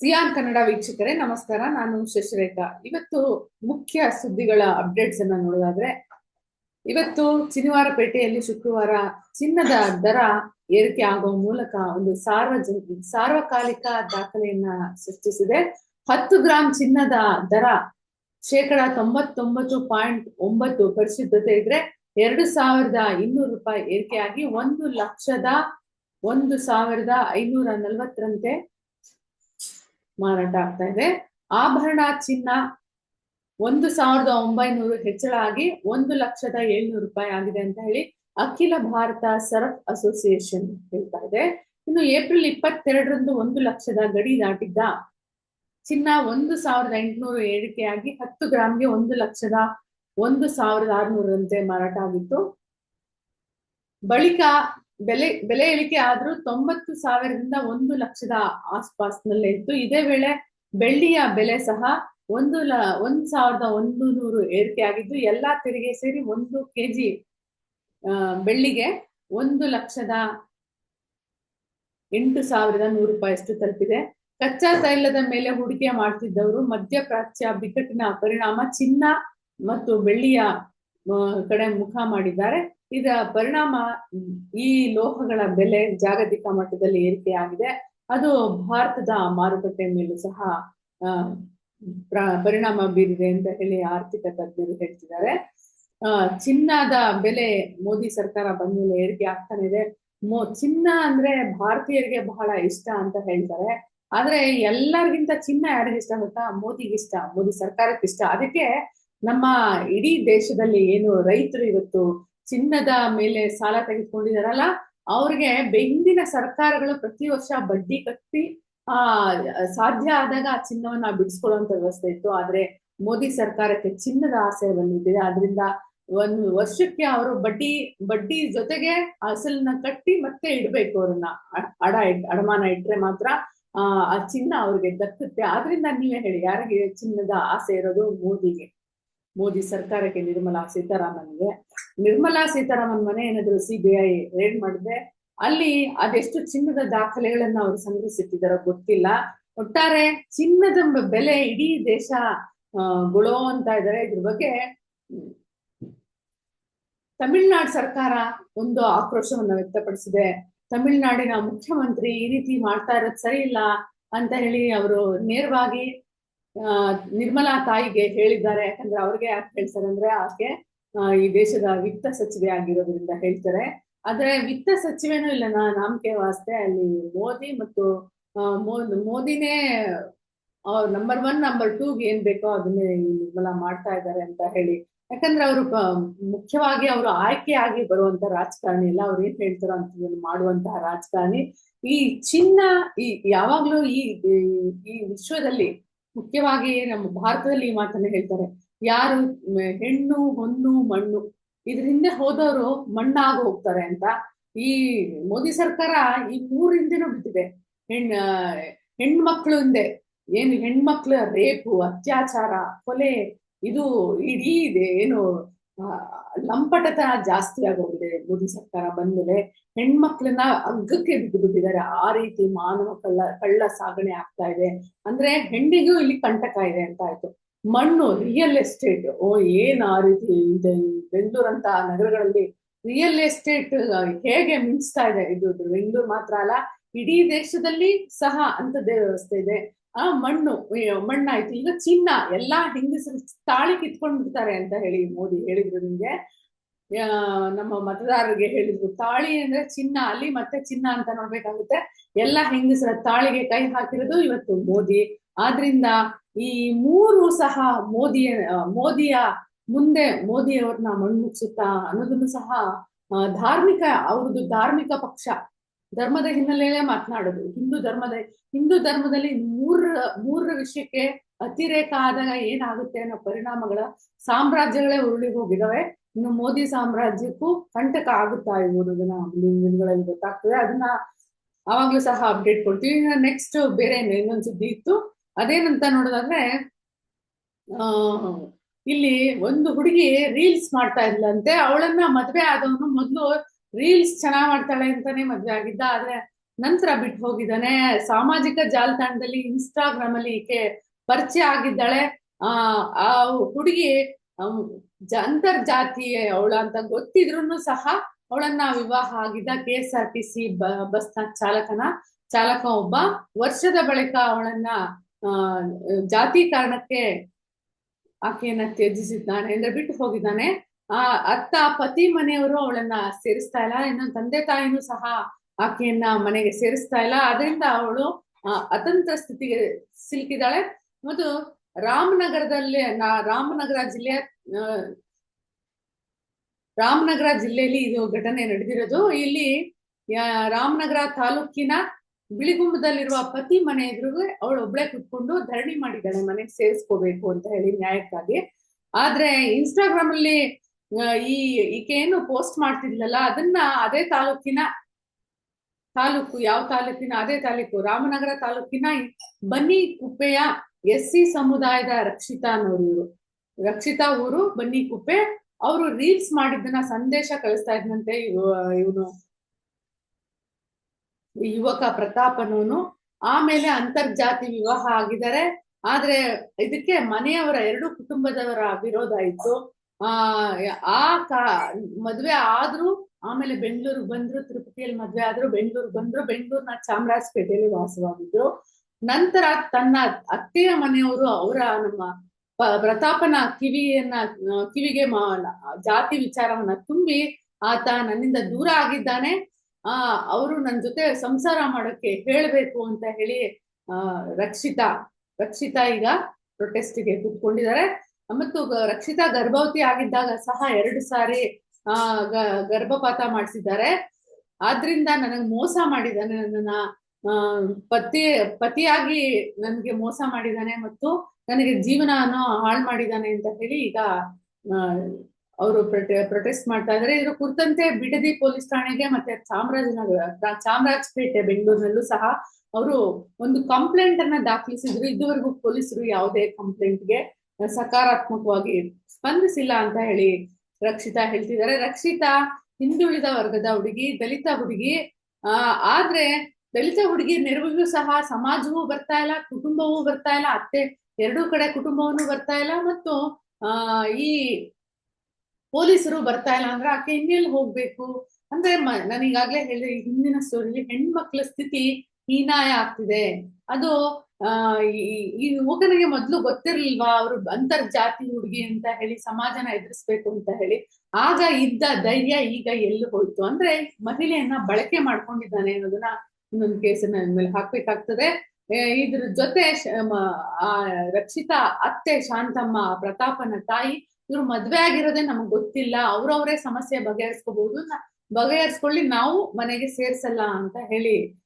Xi'an Kannada ವೀಕ್ಷಕರೇ, ನಮಸ್ಕಾರ. ನಾನು ಶಶಿರೇಖಾ. ಇವತ್ತು ಮುಖ್ಯ ಸುದ್ದಿಗಳ ಅಪ್ಡೇಟ್ಸ್ ಅನ್ನ ನೋಡೋದಾದ್ರೆ, ಇವತ್ತು ಶನಿವಾರಪೇಟೆಯಲ್ಲಿ ಶುಕ್ರವಾರ ಚಿನ್ನದ ದರ ಏರಿಕೆ ಆಗುವ ಮೂಲಕ ಒಂದು ಸಾರ್ವಜನಿಕ ಸಾರ್ವಕಾಲಿಕ ದಾಖಲೆಯನ್ನ ಸೃಷ್ಟಿಸಿದೆ. ಹತ್ತು ಗ್ರಾಂ ಚಿನ್ನದ ದರ ಶೇಕಡ ತೊಂಬತ್ತೊಂಬತ್ತು ಪಾಯಿಂಟ್ ಒಂಬತ್ತು ಪರಿಶುದ್ಧತೆ ಇದ್ರೆ ಎರಡು ಸಾವಿರದ ಇನ್ನೂರು ರೂಪಾಯಿ ಏರಿಕೆಯಾಗಿ ಒಂದು ಲಕ್ಷದ ಒಂದು ಸಾವಿರದ ಐನೂರ ನಲವತ್ತರಂತೆ ಮಾರಾಟ ಆಗ್ತಾ ಇದೆ. ಆಭರಣ ಚಿನ್ನ ಒಂದು ಸಾವಿರದ ಒಂಬೈನೂರು ಹೆಚ್ಚಳ ಆಗಿ ಒಂದು ಲಕ್ಷದ ಏಳ್ನೂರು ರೂಪಾಯಿ ಆಗಿದೆ ಅಂತ ಹೇಳಿ ಅಖಿಲ ಭಾರತ ಸರಫ್ ಅಸೋಸಿಯೇಷನ್ ಹೇಳ್ತಾ ಇದೆ. ಇನ್ನು ಏಪ್ರಿಲ್ ಇಪ್ಪತ್ತೆರಡರಂದು ಒಂದು ಲಕ್ಷದ ಗಡಿ ದಾಟಿದ್ದ ಚಿನ್ನ ಒಂದು ಸಾವಿರದ ಎಂಟುನೂರು ಏರಿಕೆಯಾಗಿ ಹತ್ತು ಗ್ರಾಮ್ಗೆ ಒಂದು ಲಕ್ಷದ ಒಂದು ಸಾವಿರದ ಆರುನೂರಂತೆ ಮಾರಾಟ ಆಗಿತ್ತು. ಬಳಿಕ ಬೆಲೆ ಬೆಲೆ ಇಳಿಕೆ ಆದ್ರೂ ತೊಂಬತ್ತು ಸಾವಿರದಿಂದ ಒಂದು ಲಕ್ಷದ ಆಸ್ಪಾಸ್ನಲ್ಲೇ ಇತ್ತು. ಇದೇ ವೇಳೆ ಬೆಳ್ಳಿಯ ಬೆಲೆ ಸಹ ಒಂದು ಲ, ಒಂದ್ ಸಾವಿರದ ಒಂದು ನೂರು ಏರಿಕೆ ಆಗಿದ್ದು, ಎಲ್ಲಾ ತೆರಿಗೆ ಸೇರಿ ಒಂದು ಕೆಜಿ ಬೆಳ್ಳಿಗೆ ಒಂದು ಲಕ್ಷದ ಎಂಟು ಸಾವಿರದ ನೂರು ರೂಪಾಯಿಯಷ್ಟು ತಲುಪಿದೆ. ಕಚ್ಚಾ ತೈಲದ ಮೇಲೆ ಹೂಡಿಕೆ ಮಾಡ್ತಿದ್ದವರು ಮಧ್ಯಪ್ರಾಚ್ಯ ಬಿಕ್ಕಟ್ಟಿನ ಪರಿಣಾಮ ಚಿನ್ನ ಮತ್ತು ಬೆಳ್ಳಿಯ ಕಡೆ ಮುಖ ಮಾಡಿದ್ದಾರೆ. ಇದರ ಪರಿಣಾಮ ಈ ಲೋಹಗಳ ಬೆಲೆ ಜಾಗತಿಕ ಮಟ್ಟದಲ್ಲಿ ಏರಿಕೆಯಾಗಿದೆ. ಅದು ಭಾರತದ ಮಾರುಕಟ್ಟೆ ಮೇಲೂ ಸಹ ಪರಿಣಾಮ ಬೀರಿದೆ ಅಂತ ಹೇಳಿ ಆರ್ಥಿಕ ತಜ್ಞರು ಹೇಳ್ತಿದ್ದಾರೆ. ಚಿನ್ನದ ಬೆಲೆ ಮೋದಿ ಸರ್ಕಾರ ಬಂದ ಮೇಲೆ ಏರಿಕೆ ಆಗ್ತಾನೆ ಇದೆ. ಮೋ, ಚಿನ್ನ ಅಂದ್ರೆ ಭಾರತೀಯರಿಗೆ ಬಹಳ ಇಷ್ಟ ಅಂತ ಹೇಳ್ತಾರೆ. ಆದ್ರೆ ಎಲ್ಲರಿಗಿಂತ ಚಿನ್ನ ಯಾರಿಗೆ ಇಷ್ಟ ಗೊತ್ತಾ? ಮೋದಿಗೆ ಇಷ್ಟ ಮೋದಿ ಸರ್ಕಾರಕ್ಕೆ ಇಷ್ಟ ಅದಕ್ಕೆ ನಮ್ಮ ಇಡೀ ದೇಶದಲ್ಲಿ ಏನು ರೈತರು ಇವತ್ತು ಚಿನ್ನದ ಮೇಲೆ ಸಾಲ ತೆಗೆದುಕೊಂಡಿದಾರಲ್ಲ ಅವ್ರಿಗೆ ಹಿಂದಿನ ಸರ್ಕಾರಗಳು ಪ್ರತಿ ವರ್ಷ ಬಡ್ಡಿ ಕಟ್ಟಿ, ಆ, ಸಾಧ್ಯ ಆದಾಗ ಆ ಚಿನ್ನವನ್ನ ಬಿಡಿಸ್ಕೊಳ್ಳುವಂತ ವ್ಯವಸ್ಥೆ ಇತ್ತು. ಆದ್ರೆ ಮೋದಿ ಸರ್ಕಾರಕ್ಕೆ ಚಿನ್ನದ ಆಸೆ ಬಂದಿದೆ. ಆದ್ರಿಂದ ಒಂದು ವರ್ಷಕ್ಕೆ ಅವರು ಬಡ್ಡಿ ಬಡ್ಡಿ ಜೊತೆಗೆ ಅಸಲನ್ನ ಕಟ್ಟಿ ಮತ್ತೆ ಇಡ್ಬೇಕು ಅವ್ರನ್ನ. ಅಡ ಇಟ್ ಅಡಮಾನ ಇಟ್ರೆ ಮಾತ್ರ ಆ ಚಿನ್ನ ಅವ್ರಿಗೆ ದಕ್ಕುತ್ತೆ. ಆದ್ರಿಂದ ನೀವೇ ಹೇಳಿ, ಯಾರಿಗೆ ಚಿನ್ನದ ಆಸೆ ಇರೋದು ಮೋದಿಗೆ? ಮೋದಿ ಸರ್ಕಾರಕ್ಕೆ ನಿರ್ಮಲಾ ಸೀತಾರಾಮನ್ಗೆ. ನಿರ್ಮಲಾ ಸೀತಾರಾಮನ್ ಮನೆ ಏನಾದ್ರು ಸಿ ಬಿ ಐ ರೇಡ್ ಮಾಡಿದ್ರೆ ಅಲ್ಲಿ ಅದೆಷ್ಟು ಚಿನ್ನದ ದಾಖಲೆಗಳನ್ನ ಅವ್ರು ಸಂಗ್ರಹಿಸಿಟ್ಟಿದಾರೋ ಗೊತ್ತಿಲ್ಲ. ಒಟ್ಟಾರೆ ಚಿನ್ನದ ಬೆಲೆ ಇಡೀ ದೇಶ ಗೊಳೋ ಅಂತ ಇದ್ದಾರೆ. ಇದ್ರ ಬಗ್ಗೆ ತಮಿಳ್ನಾಡು ಸರ್ಕಾರ ಒಂದು ಆಕ್ರೋಶವನ್ನ ವ್ಯಕ್ತಪಡಿಸಿದೆ. ತಮಿಳ್ನಾಡಿನ ಮುಖ್ಯಮಂತ್ರಿ ಈ ರೀತಿ ಮಾಡ್ತಾ ಇರೋದು ಸರಿ ಇಲ್ಲ ಅಂತ ಹೇಳಿ ಅವರು ನೇರವಾಗಿ ನಿರ್ಮಲಾ ತಾಯಿಗೆ ಹೇಳಿದ್ದಾರೆ. ಯಾಕಂದ್ರೆ ಅವ್ರಿಗೆ ಯಾಕೆ ಹೇಳ್ತಾರೆ ಅಂದ್ರೆ ಆಕೆ ಈ ದೇಶದ ವಿತ್ತ ಸಚಿವೆ ಆಗಿರೋದ್ರಿಂದ ಹೇಳ್ತಾರೆ. ಆದ್ರೆ ವಿತ್ತ ಸಚಿವೆನೂ ಇಲ್ಲ. ನಾ, ನಾಮಕೆ ವಾಸ್ತೆ ಅಲ್ಲಿ ಮೋದಿ ಮತ್ತು ಮೋದಿನೇ ನಂಬರ್ ಒನ್ ನಂಬರ್ ಟೂಗೆ ಏನ್ ಬೇಕೋ ಅದನ್ನೇ ನಿರ್ಮಲಾ ಮಾಡ್ತಾ ಇದ್ದಾರೆ ಅಂತ ಹೇಳಿ. ಯಾಕಂದ್ರೆ ಅವರು ಮುಖ್ಯವಾಗಿ ಅವರು ಆಯ್ಕೆ ಆಗಿ ಬರುವಂತ ರಾಜಕಾರಣಿ ಇಲ್ಲ ಅವ್ರು ಏನ್ ಹೇಳ್ತಾರೋ ಅಂತ ಮಾಡುವಂತಹ ರಾಜಕಾರಣಿ. ಈ ಚಿನ್ನ, ಈ, ಯಾವಾಗ್ಲೂ ಈ ಈ ವಿಶ್ವದಲ್ಲಿ ಮುಖ್ಯವಾಗಿ ನಮ್ಮ ಭಾರತದಲ್ಲಿ ಈ ಮಾತನ್ನ ಹೇಳ್ತಾರೆ. ಯಾರು ಹೆಣ್ಣು, ಹೊನ್ನು, ಮಣ್ಣು ಇದ್ರ ಹಿಂದೆ ಹೋದವರು ಮಣ್ಣಾಗ ಹೋಗ್ತಾರೆ ಅಂತ. ಈ ಮೋದಿ ಸರ್ಕಾರ ಈ ಮೂರ್ ಹಿಂದೆನೂ ಬಿಟ್ಟಿದೆ. ಹೆಣ್ ಹೆಣ್ಮಕ್ಳು ಹಿಂದೆ, ಏನು ಹೆಣ್ಮಕ್ಳ ರೇಪು, ಅತ್ಯಾಚಾರ, ಕೊಲೆ, ಇದು ಇಡೀ ಇದೆ, ಏನು ಲಂಪಟತನ ಜಾಸ್ತಿ ಆಗೋಗಿದೆ. ಮೋದಿ ಸರ್ಕಾರ ಬಂದ್ಮೇಲೆ ಹೆಣ್ಮಕ್ಳನ್ನ ಅಗ್ಗಕ್ಕೆ ಬಿಟ್ಟಿದ್ದಾರೆ ಆ ರೀತಿ ಮಾನವ ಕಳ್ಳ ಕಳ್ಳ ಸಾಗಣೆ ಆಗ್ತಾ ಇದೆ. ಅಂದ್ರೆ ಹೆಣ್ಣಿಗೂ ಇಲ್ಲಿ ಕಂಟಕ ಇದೆ ಅಂತ ಆಯ್ತು. ಮಣ್ಣು ರಿಯಲ್ ಎಸ್ಟೇಟ್ ಓ, ಏನ್ ಆ ರೀತಿ ಇದೆ? ಬೆಂಗಳೂರಂತ ನಗರಗಳಲ್ಲಿ ರಿಯಲ್ ಎಸ್ಟೇಟ್ ಹೇಗೆ ಮಿಂಚ್ತಾ ಇದೆ? ಇದು ಬೆಂಗಳೂರು ಮಾತ್ರ ಅಲ್ಲ, ಇಡೀ ದೇಶದಲ್ಲಿ ಸಹ ಅಂತದ್ದೇ ವ್ಯವಸ್ಥೆ ಇದೆ. ಆ ಮಣ್ಣು ಮಣ್ಣಾಯ್ತು. ಈಗ ಚಿನ್ನ, ಎಲ್ಲಾ ಹೆಂಗಸರು ತಾಳಿ ಕಿತ್ಕೊಂಡ್ ಬಿಡ್ತಾರೆ ಅಂತ ಹೇಳಿ ಮೋದಿ ಹೇಳಿದ್ರು ನಿಮ್ಗೆ. ನಮ್ಮ ಮತದಾರರಿಗೆ ಹೇಳಿದ್ರು. ತಾಳಿ ಅಂದ್ರೆ ಚಿನ್ನ, ಅಲ್ಲಿ ಮತ್ತೆ ಚಿನ್ನ ಅಂತ ನೋಡ್ಬೇಕಾಗುತ್ತೆ. ಎಲ್ಲಾ ಹೆಂಗಸರ ತಾಳಿಗೆ ಕೈ ಹಾಕಿರೋದು ಇವತ್ತು ಮೋದಿ. ಆದ್ರಿಂದ ಈ ಮೂರು ಸಹ ಮೋದಿಯ ಮೋದಿಯ ಮುಂದೆ ಮೋದಿಯವ್ರನ್ನ ಮಣ್ಮುಚ್ಚುತ್ತಾ ಅನ್ನೋದನ್ನು ಸಹ ಧಾರ್ಮಿಕ, ಅವ್ರದ್ದು ಧಾರ್ಮಿಕ ಪಕ್ಷ ಧರ್ಮದ ಹಿನ್ನೆಲೆಯಲ್ಲೇ ಮಾತನಾಡೋದು. ಹಿಂದೂ ಧರ್ಮದ, ಹಿಂದೂ ಧರ್ಮದಲ್ಲಿ ಮೂರ ಮೂರರ ವಿಷಯಕ್ಕೆ ಅತಿರೇಕ ಆದಾಗ ಏನಾಗುತ್ತೆ ಅನ್ನೋ ಪರಿಣಾಮಗಳ ಸಾಮ್ರಾಜ್ಯಗಳೇ ಉರುಳಿ ಹೋಗಿದಾವೆ. ಇನ್ನು ಮೋದಿ ಸಾಮ್ರಾಜ್ಯಕ್ಕೂ ಕಂಟಕ ಆಗುತ್ತಾ ಇರುವುದನ್ನ ದಿನಗಳಲ್ಲಿ ಗೊತ್ತಾಗ್ತದೆ. ಅದನ್ನ ಅವಾಗ್ಲೂ ಸಹ ಅಪ್ಡೇಟ್ ಕೊಡ್ತೀವಿ. ನೆಕ್ಸ್ಟ್ ಬೇರೆ ಇನ್ನೊಂದು ಸುದ್ದಿ ಇತ್ತು. ಅದೇನಂತ ನೋಡೋದಾದ್ರೆ, ಆ, ಇಲ್ಲಿ ಒಂದು ಹುಡುಗಿ ರೀಲ್ಸ್ ಮಾಡ್ತಾ ಇದ್ಲಂತೆ. ಅವಳನ್ನ ಮದ್ವೆ ಆದವನು ಮೊದ್ಲು ರೀಲ್ಸ್ ಚೆನ್ನಾಗ್ ಮಾಡ್ತಾಳೆ ಅಂತಾನೆ ಮದ್ವೆ ಆಗಿದ್ದ, ಆದ್ರೆ ನಂತರ ಬಿಟ್ಟು ಹೋಗಿದ್ದಾನೆ. ಸಾಮಾಜಿಕ ಜಾಲತಾಣದಲ್ಲಿ ಇನ್ಸ್ಟಾಗ್ರಾಮ್ ಅಲ್ಲಿ ಈಕೆ ಪರಿಚಯ ಆಗಿದ್ದಾಳೆ. ಆ ಆ ಹುಡುಗಿ ಅಂತರ್ಜಾತಿ ಅವಳ ಅಂತ ಗೊತ್ತಿದ್ರು ಸಹ ಅವಳನ್ನ ವಿವಾಹ ಆಗಿದ್ದ K S R T C ಬಸ್ನ ಚಾಲಕನ, ಚಾಲಕ ಒಬ್ಬ ವರ್ಷದ ಬಳಿಕ ಅವಳನ್ನ, ಆ, ಜಾತಿ ಕಾರಣಕ್ಕೆ ಆಕೆಯನ್ನ ತ್ಯಜಿಸಿದ್ದಾನೆ. ಅಂದ್ರೆ ಬಿಟ್ಟು ಹೋಗಿದ್ದಾನೆ. ಆ ಅತ್ತ ಪತಿ ಮನೆಯವರು ಅವಳನ್ನ ಸೇರಿಸ್ತಾ ಇಲ್ಲ ಇನ್ನು ತಂದೆ ತಾಯಿನೂ ಸಹ ಆಕೆಯನ್ನ ಮನೆಗೆ ಸೇರಿಸ್ತಾ ಇಲ್ಲ. ಅದರಿಂದ ಅವಳು ಅತಂತ್ರ ಸ್ಥಿತಿಗೆ ಸಿಲುಕಿದಾಳೆ ಮತ್ತು ರಾಮನಗರದಲ್ಲಿ ರಾಮನಗರ ಜಿಲ್ಲೆಯ ರಾಮನಗರ ಜಿಲ್ಲೆಯಲ್ಲಿ ಇದು ಘಟನೆ ನಡೆದಿರೋದು. ಇಲ್ಲಿ ರಾಮನಗರ ತಾಲೂಕಿನ ಬಿಳಿಗುಂಬದಲ್ಲಿರುವ ಪತಿ ಮನೆ ಎದುರುಗೆ ಅವಳು ಒಬ್ಳೆ ಕುತ್ಕೊಂಡು ಧರಣಿ ಮಾಡಿದ್ದಾಳೆ. ಮನೆಗೆ ಸೇರಿಸ್ಕೋಬೇಕು ಅಂತ ಹೇಳಿ ನ್ಯಾಯಕ್ಕಾಗಿ. ಆದ್ರೆ ಇನ್ಸ್ಟಾಗ್ರಾಮ್ ಅಲ್ಲಿ ಈ ಈಕೆ ಪೋಸ್ಟ್ ಮಾಡ್ತಿದ್ಲಲ್ಲ, ಅದನ್ನ ಅದೇ ತಾಲೂಕಿನ ತಾಲೂಕು, ಯಾವ ತಾಲೂಕಿನ, ಅದೇ ತಾಲೂಕು, ರಾಮನಗರ ತಾಲೂಕಿನ ಬನ್ನಿ ಕುಪ್ಪೆಯ ಎಸ್ ಸಿ ಸಮುದಾಯದ ರಕ್ಷಿತಾ ಅನ್ನೋರು ಇವರು. ರಕ್ಷಿತಾ ಊರು ಬನ್ನಿ ಕುಪ್ಪೆ, ಅವರು ರೀಲ್ಸ್ ಮಾಡಿದ್ದನ್ನ, ಸಂದೇಶ ಕಳಿಸ್ತಾ ಇದ್ನಂತೆ ಇವನು. ಯುವಕ ಪ್ರತಾಪನವನು ಆಮೇಲೆ ಅಂತರ್ಜಾತಿ ವಿವಾಹ ಆಗಿದ್ದಾರೆ. ಆದ್ರೆ ಇದಕ್ಕೆ ಮನೆಯವರ ಎರಡು ಕುಟುಂಬದವರ ವಿರೋಧ ಇತ್ತು. ಆ ಕಾ, ಮದ್ವೆ ಆದ್ರೂ, ಆಮೇಲೆ ಬೆಂಗಳೂರು ಬಂದ್ರು, ತಿರುಪತಿಯಲ್ಲಿ ಮದ್ವೆ ಆದ್ರು ಬೆಂಗಳೂರು ಬಂದ್ರು, ಬೆಂಗಳೂರಿನ ಚಾಮರಾಜಪೇಟೆಯಲ್ಲಿ ವಾಸವಾಗಿದ್ರು. ನಂತರ ತನ್ನ ಅತ್ತೆಯ ಮನೆಯವರು ಅವರ ನಮ್ಮ ಪ್ರತಾಪನ ಕಿವಿಯನ್ನ ಕಿವಿಗೆ ಜಾತಿ ವಿಚಾರವನ್ನ ತುಂಬಿ ಆತ ನನ್ನಿಂದ ದೂರ ಆಗಿದ್ದಾನೆ. ಆ, ಅವರು ನನ್ನ ಜೊತೆ ಸಂಸಾರ ಮಾಡೋಕೆ ಹೇಳ್ಬೇಕು ಅಂತ ಹೇಳಿ, ಆ, ರಕ್ಷಿತಾ ರಕ್ಷಿತಾ ಈಗ ಪ್ರೊಟೆಸ್ಟ್ಗೆ ಕೂತ್ಕೊಂಡಿದ್ದಾರೆ. ಮತ್ತು ರಕ್ಷಿತಾ ಗರ್ಭವತಿ ಆಗಿದ್ದಾಗ ಸಹ ಎರಡು ಸಾರಿ, ಆ ಗರ್ಭಪಾತ ಮಾಡಿಸಿದ್ದಾರೆ. ಆದ್ರಿಂದ ನನಗೆ ಮೋಸ ಮಾಡಿದ್ದಾನೆ ನನ್ನ ಪತಿ, ಪತಿಯಾಗಿ ನನಗೆ ಮೋಸ ಮಾಡಿದ್ದಾನೆ ಮತ್ತು ನನಗೆ ಜೀವನವನ್ನು ಹಾಳು ಮಾಡಿದ್ದಾನೆ ಅಂತ ಹೇಳಿ ಈಗ ಅವರು ಪ್ರೊಟೆಸ್ಟ್ ಮಾಡ್ತಾ ಇದ್ದಾರೆ. ಇದ್ರ ಕುರಿತಂತೆ ಬಿಡದಿ ಪೊಲೀಸ್ ಠಾಣೆಗೆ ಮತ್ತೆ ಚಾಮರಾಜನಗರ ಚಾಮರಾಜಪೇಟೆ ಬೆಂಗಳೂರಿನಲ್ಲೂ ಸಹ ಅವರು ಒಂದು ಕಂಪ್ಲೇಂಟ್ ಅನ್ನ ದಾಖಲಿಸಿದ್ರು. ಇದುವರೆಗೂ ಪೊಲೀಸರು ಯಾವುದೇ ಕಂಪ್ಲೇಂಟ್ಗೆ ಸಕಾರಾತ್ಮಕವಾಗಿ ಸ್ಪಂದಿಸಿಲ್ಲ ಅಂತ ಹೇಳಿ ರಕ್ಷಿತಾ ಹೇಳ್ತಿದ್ದಾರೆ. ರಕ್ಷಿತಾ ಹಿಂದುಳಿದ ವರ್ಗದ ಹುಡುಗಿ, ದಲಿತ ಹುಡುಗಿ, ಆ, ಆದ್ರೆ ದಲಿತ ಹುಡುಗಿ ನೆರವಿಗೂ ಸಹ ಸಮಾಜವೂ ಬರ್ತಾ ಇಲ್ಲ, ಕುಟುಂಬವೂ ಬರ್ತಾ ಇಲ್ಲ, ಅತ್ತೆ ಎರಡೂ ಕಡೆ ಕುಟುಂಬವನ್ನು ಬರ್ತಾ ಇಲ್ಲ ಮತ್ತು, ಆ, ಈ ಪೊಲೀಸರು ಬರ್ತಾ ಇಲ್ಲ ಅಂದ್ರೆ ಆಕೆ ಇನ್ನೆಲ್ಲಿ ಹೋಗ್ಬೇಕು? ಅಂದ್ರೆ ಮ- ನಾನು ಈಗಾಗ್ಲೇ ಹೇಳಿದೆ ಹಿಂದಿನ ಸ್ಟೋರಿಲಿ ಹೆಣ್ಮಕ್ಳ ಸ್ಥಿತಿ ಹೀನಾಯ ಆಗ್ತಿದೆ. ಅದು, ಆ, ಈ ಯುವಕನಿಗೆ ಮೊದ್ಲು ಗೊತ್ತಿರ್ಲಿಲ್ವಾ, ಅವರು ಅಂತರ್ಜಾತಿ ಹುಡುಗಿ ಅಂತ ಹೇಳಿ, ಸಮಾಜನ ಎದುರಿಸ್ಬೇಕು ಅಂತ ಹೇಳಿ. ಆಗ ಇದ್ದ ಧೈರ್ಯ ಈಗ ಎಲ್ಲಿ ಹೋಯ್ತು? ಅಂದ್ರೆ ಮಹಿಳೆಯನ್ನ ಬಳಕೆ ಮಾಡ್ಕೊಂಡಿದ್ದಾನೆ ಅನ್ನೋದನ್ನ ಇನ್ನೊಂದು ಕೇಸನ್ನ ಮೇಲೆ ಹಾಕ್ಬೇಕಾಗ್ತದೆ. ಇದ್ರ ಜೊತೆ ಆ, ರಕ್ಷಿತಾ, ಅತ್ತೆ ಶಾಂತಮ್ಮ, ಪ್ರತಾಪನ ತಾಯಿ, ಇವ್ರು ಮದ್ವೆ ಆಗಿರೋದೇ ನಮಗ್ ಗೊತ್ತಿಲ್ಲ. ಅವ್ರವ್ರೇ ಸಮಸ್ಯೆ ಬಗೆಹರಿಸ್ಕೋಬಹುದು ಬಗೆಹರಿಸ್ಕೊಳ್ಳಿ, ನಾವು ಮನೆಗೆ ಸೇರ್ಸಲ್ಲ ಅಂತ ಹೇಳಿ